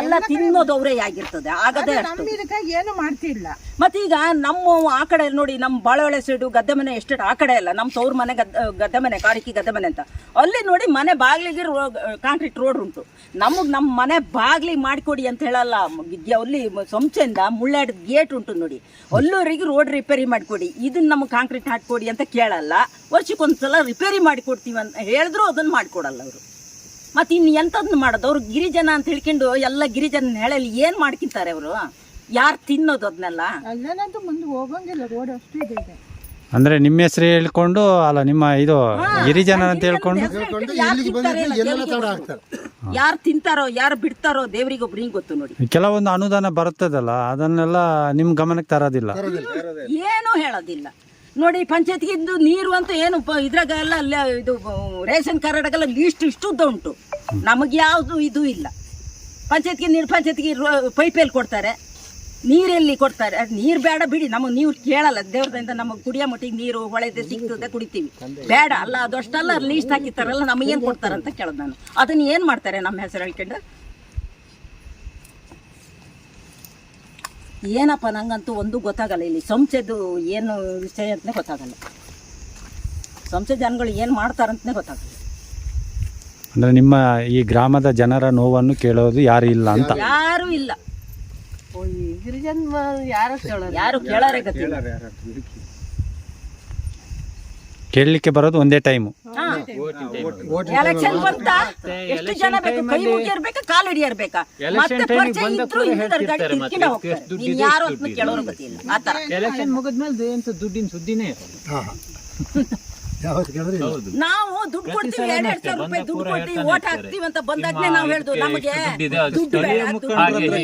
G: ಎಲ್ಲ ತಿನ್ನೋದು ಅವರೇ ಆಗಿರ್ತದೆ. ಆಗದೆ
E: ಏನು ಮಾಡ್ತಿಲ್ಲ.
G: ಮತ್ತೀಗ ನಮ್ಮ ಆ ಕಡೆ ನೋಡಿ ನಮ್ಮ ಬಾಳೆ ಸೈಡು ಗದ್ದೆ ಮನೆ ಎಸ್ಟೇಟ್ ಆ ಕಡೆ ಎಲ್ಲ ನಮ್ಮ ತವ್ರ ಮನೆ ಗದ್ದೆ ಗದ್ದೆ ಮನೆ ಕಾಡಿಕಿ ಗದ್ದೆ ಮನೆ ಅಂತ. ಅಲ್ಲಿ ನೋಡಿ ಮನೆ ಬಾಗಿಲಿಗೆ ಕಾಂಕ್ರೀಟ್ ರೋಡ್ ಉಂಟು. ನಮಗ್ ನಮ್ಮ ಮನೆ ಬಾಗ್ಲಿ ಮಾಡಿಕೊಡಿ ಅಂತ ಹೇಳಲ್ಲ. ಅಲ್ಲಿ ಸಂಚೆಯಿಂದ ಮುಳ್ಳಾಡ್ ಗೇಟ್ ಉಂಟು ನೋಡಿ. ಅಲ್ಲೂರಿಗೆ ರೋಡ್ ರಿಪೇರಿ ಮಾಡಿಕೊಡಿ. ಇದನ್ನ ನಮ್ಗೆ ಕಾಂಕ್ರೀಟ್ ಹಾಕ್ಕೊಡಿ ಅಂತ ಕೇಳಲ್ಲ. ವರ್ಷಕ್ಕೊಂದ್ಸಲ ರಿಪೇರಿ ಮಾಡಿಕೊಡ್ತೀವಿ ಅಂತ ಹೇಳಿದ್ರು ಅದನ್ನ ಮಾಡಿಕೊಡಲ್ಲ ಅವರು. ಮತ್ತೆ ಇನ್ನು ಎಂಥದ್ನ ಮಾಡೋದು? ಅವ್ರು ಗಿರಿಜನ ಅಂತ ಹೇಳ್ಕೊಂಡು ಎಲ್ಲ ಗಿರಿಜನ ಹೇಳಲಿ ಏನು ಮಾಡ್ಕಿಂತಾರೆ ಅವರು? ಯಾರು ತಿನ್ನೋದು ಅದನ್ನೆಲ್ಲ
E: ಅಲ್ಲೇನಂತೂ ಮುಂದೆ ಹೋಗಂಗಿಲ್ಲ ರೋಡ್ ಅಷ್ಟು ಇದೆ ಈಗ.
B: ಅಂದ್ರೆ ನಿಮ್ಮ ಹೆಸರು ಹೇಳ್ಕೊಂಡು ಅಲ್ಲ ನಿಮ್ಮ ಇದು ಗಿರಿಜನ ಅಂತ ಹೇಳ್ಕೊಂಡು?
I: ಹೇಳ್ಕೊಂಡು ಇಲ್ಲಿಗೆ ಬಂದಿದ್ದು ಎಲ್ಲೆಲ್ಲ ತಡ ಆಗ್ತಾರೆ.
G: ಯಾರು ತಿಂತಾರೋ ಯಾರು ಬಿಡ್ತಾರೋ ದೇವ್ರಿಗೊಬ್ರಿಗೆ ಗೊತ್ತು ನೋಡಿ.
B: ಕೆಲವೊಂದು ಅನುದಾನ ಬರುತ್ತದಲ್ಲ ಅದನ್ನೆಲ್ಲ ನಿಮ್ ಗಮನಕ್ಕೆ ತರೋದಿಲ್ಲ.
G: ಏನೂ ಹೇಳೋದಿಲ್ಲ. ನೋಡಿ ಪಂಚಾಯತ್ಗಿದ್ದು ನೀರು ಅಂತ ಏನು ಇದ್ರಾಗ ಎಲ್ಲ ಅಲ್ಲ, ಇದು ರೇಷನ್ ಕಾರ್ಡ್ಗೆಲ್ಲ ಲೀಸ್ಟ್ ಇಷ್ಟುದ್ದ ಉಂಟು. ನಮಗೆ ಯಾವುದು ಇದು ಇಲ್ಲ. ಪಂಚಾಯತ್ಗೆ ನೀರು, ಪಂಚಾಯತ್ಗೆ ಪೈಪಲ್ಲಿ ಕೊಡ್ತಾರೆ? ನೀರೆಲ್ಲಿ ಕೊಡ್ತಾರೆ? ಅದು ನೀರು ಬೇಡ ಬಿಡಿ, ನಮಗೆ ನೀರು ಕೇಳಲ್ಲ. ದೇವ್ರದಿಂದ ನಮಗೆ ಕುಡಿಯೋ ಮಟ್ಟಿಗೆ ನೀರು, ಹೊಳೆದೆ ಸಿಗ್ತದೆ, ಕುಡಿತೀವಿ. ಬೇಡ, ಅಲ್ಲ, ಅದಷ್ಟಲ್ಲ ಲೀಸ್ಟ್ ಹಾಕಿರ್ತಾರಲ್ಲ ನಮಗೇನು ಕೊಡ್ತಾರಂತ ಕೇಳೋದು ನಾನು. ಅದನ್ನ ಏನು ಮಾಡ್ತಾರೆ ನಮ್ಮ ಹೆಸರು ಹೇಳ್ಕೊಂಡು? ಏನಪ್ಪ ನಂಗಂತೂ ಒಂದು ಗೊತ್ತಾಗಲ್ಲ ಇಲ್ಲಿ. ಸಂಸದ್ದು ಏನು ವಿಷಯ ಅಂತಲೇ ಗೊತ್ತಾಗಲ್ಲ. ಸಂಸದ ಜನಗಳು ಏನು ಮಾಡ್ತಾರಂತಲೇ ಗೊತ್ತಾಗಲ್ಲ.
B: ಅಂದ್ರೆ ನಿಮ್ಮ ಈ ಗ್ರಾಮದ ಜನರ ನೋವನ್ನು ಕೇಳೋದು ಯಾರು ಇಲ್ಲ ಅಂತ?
G: ಯಾರೂ ಇಲ್ಲ. ಯಾರು ಕೇಳಾರೆ? ಗೊತ್ತಿಲ್ಲ.
B: ಕೇಳಲಿಕ್ಕೆ ಬರೋದು ಒಂದೇ ಟೈಮು
G: ಎಲೆಕ್ಷನ್ ಬಂತ? ಎಷ್ಟು ಜನ ಬೇಕು? ಕೈ ಮುಗಿಯಿರ್ಬೇಕಾ ಕಾಲು ಹಿಡಿಯಿರ್ಬೇಕಾ? ಮತ್ತೆ ಪರಿಚಯ ಇದ್ರು ಹಿಂದಿನ ಗಾಡಿ ತಿರ್ಗಿನ ಹೋಗ್ತಾರೆ. ನೀನ್ ಯಾರು ಅಂತ ಕೇಳೋರು ಗೊತ್ತಿಲ್ಲ. ಆ ತರ
H: ಎಲೆಕ್ಷನ್ ಮುಗಿದ್ಮೇಲೆ ದುಡ್ಡಿನ ಸುದ್ದಿನೇ.
G: ನಾವು ದುಡ್ಡು ಕೊಡ್ತೀವಿ ಎರಡ್ ಎರಡ್ ಸಾವಿರ ರೂಪಾಯಿ ದುಡ್ಡು ಕೊಡ್ತೀವಿ ಓಟ್ ಹಾಕ್ತೀವಿ ಅಂತ ಬಂದಾಗ್ಲೇ ನಾವು ಹೇಳ್ದು ನಮಗೆ ದುಡ್ಡು ಬೇಡ, ದುಡ್ಡು ಕೊಡ್ತೀವಿ.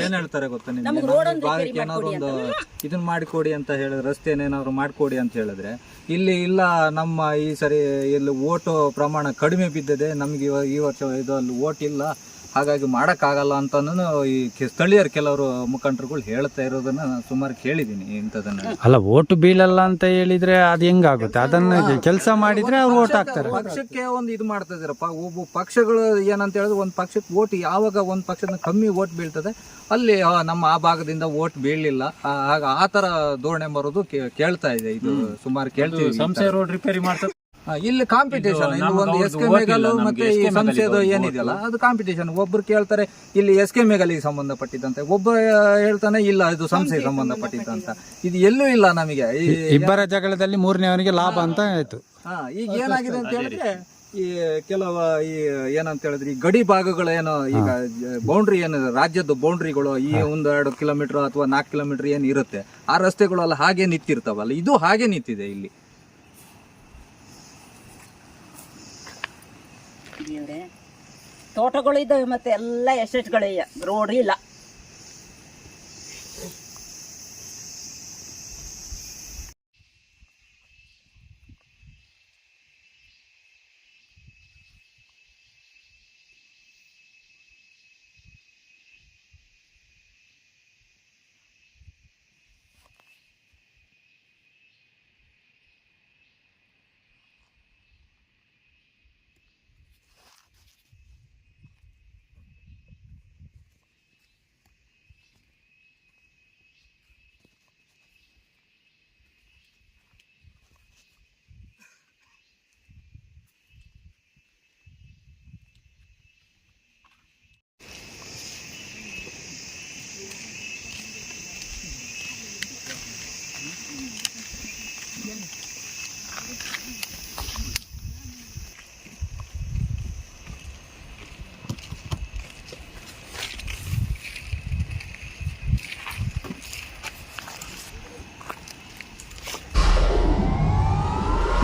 H: ಏನ್ ಹೇಳ್ತಾರೆ ಗೊತ್ತಾ ನಿಮ್ಗೆ?
G: ರೋಡ್ road ಒಂದು
H: ಭಾಗಕ್ಕೆ
G: ರಿಪೇರಿ
H: ಏನಾದ್ರು ಒಂದು
G: ಮಾಡ್ಕೊಡಿ
H: ಇದನ್ನ ಮಾಡಿಕೊಡಿ ಅಂತ ಹೇಳಿದ್ರೆ ರಸ್ತೆನ ಏನಾದ್ರು ಮಾಡ್ಕೊಡಿ ಅಂತ ಹೇಳಿದ್ರೆ ಇಲ್ಲಿ ಇಲ್ಲ ನಮ್ಮ ಈ ಸರಿ ಇಲ್ಲಿ ಓಟು ಪ್ರಮಾಣ ಕಡಿಮೆ ಬಿದ್ದಿದೆ ನಮ್ಗೆ ಇವ- ಈ ವರ್ಷ ಇದು ಅಲ್ಲಿ ಓಟ್ ಇಲ್ಲ ಹಾಗಾಗಿ ಮಾಡೋಕ್ಕಾಗಲ್ಲ ಅಂತಾನು ಈ ಕೆ- ಸ್ಥಳೀಯರು ಕೆಲವರು ಮುಖಂಡರುಗಳು ಹೇಳ್ತಾ ಇರೋದನ್ನ ನಾನು ಸುಮಾರು ಕೇಳಿದ್ದೀನಿ ಇಂಥದನ್ನ
B: ಅಲ್ಲ ಓಟು ಬೀಳಲ್ಲ ಅಂತ ಹೇಳಿದ್ರೆ ಅದು ಹೆಂಗಾಗುತ್ತೆ? ಅದನ್ನ ಕೆಲಸ ಮಾಡಿದ್ರೆ ಅವ್ರು ಓಟ್ ಹಾಕ್ತಾರೆ.
H: ಪಕ್ಷಕ್ಕೆ ಒಂದು ಇದು ಮಾಡ್ತಾ ಇದ್ದೀರಪ್ಪ ಒಬ್ಬ ಪಕ್ಷಗಳು ಏನಂತ ಹೇಳಿದ್ರೆ ಒಂದು ಪಕ್ಷಕ್ಕೆ ಓಟ್ ಯಾವಾಗ ಒಂದು ಪಕ್ಷದ ಕಮ್ಮಿ ಓಟ್ ಬೀಳ್ತದೆ ಅಲ್ಲಿ ಆ, ನಮ್ಮ ಆ ಭಾಗದಿಂದ ಓಟ್ ಬೀಳಲಿಲ್ಲ. ಆಗ ಆ ತರ ಧೋರಣೆ ಬರೋದು ಕೇ- ಕೇಳ್ತಾ ಇದೆ. ಇದು ಸುಮಾರು ಕೇಳ್ತೀವಿ ಸಂಸೆ ರೋಡ್ ರಿಪೇರಿ ಮಾಡ್ತಾರೆ ಇಲ್ಲಿ ಕಾಂಪಿಟೇಷನ್ ಒಂದು ಎಸ್ ಕೆ ಮೇಘಲ್ ಮತ್ತೆ ಈ ಸಂಸೆದು ಏನಿದೆಯಲ್ಲ ಅದು ಕಾಂಪಿಟೇಷನ್ ಒಬ್ರು ಕೇಳ್ತಾರೆ ಇಲ್ಲಿ ಎಸ್ ಕೆ ಮೇಘಲಿಗೆ ಸಂಬಂಧಪಟ್ಟಿದ್ದಂತೆ. ಒಬ್ಬ ಹೇಳ್ತಾನೆ ಇಲ್ಲ ಇದು ಸಂಸ್ಥೆಗೆ ಸಂಬಂಧಪಟ್ಟಿದ್ದಂತ. ಇದು ಎಲ್ಲೂ ಇಲ್ಲ ನಮಗೆ. ಈ
B: ಇಬ್ಬರ ಜಗಳದಲ್ಲಿ ಮೂರನೇವನಿಗೆ ಲಾಭ ಅಂತ ಆಯ್ತು.
H: ಹಾ ಈಗ ಏನಾಗಿದೆ ಅಂತ ಹೇಳಿದ್ರೆ ಈ ಕೆಲವು ಈ ಏನಂತ ಹೇಳಿದ್ರೆ ಈ ಗಡಿ ಭಾಗಗಳೇನು ಈಗ ಬೌಂಡ್ರಿ ಏನು ರಾಜ್ಯದ ಬೌಂಡ್ರಿಗಳು ಈ ಒಂದು ಎರಡು ಕಿಲೋಮೀಟರ್ ಅಥವಾ ನಾಲ್ಕು ಕಿಲೋಮೀಟರ್ ಏನು ಇರುತ್ತೆ ಆ ರಸ್ತೆಗಳೆಲ್ಲ ಹಾಗೆ ನಿಂತಿರ್ತಾವಲ್ಲ ಇದು ಹಾಗೆ ನಿಂತಿದೆ ಇಲ್ಲಿ.
G: ತೋಟಗಳು ಇದ್ದಾವೆ ಮತ್ತೆ ಎಲ್ಲ ಎಸ್ಟೇಟ್ಗಳಿವೆ ರೋಡ್ ಇಲ್ಲ.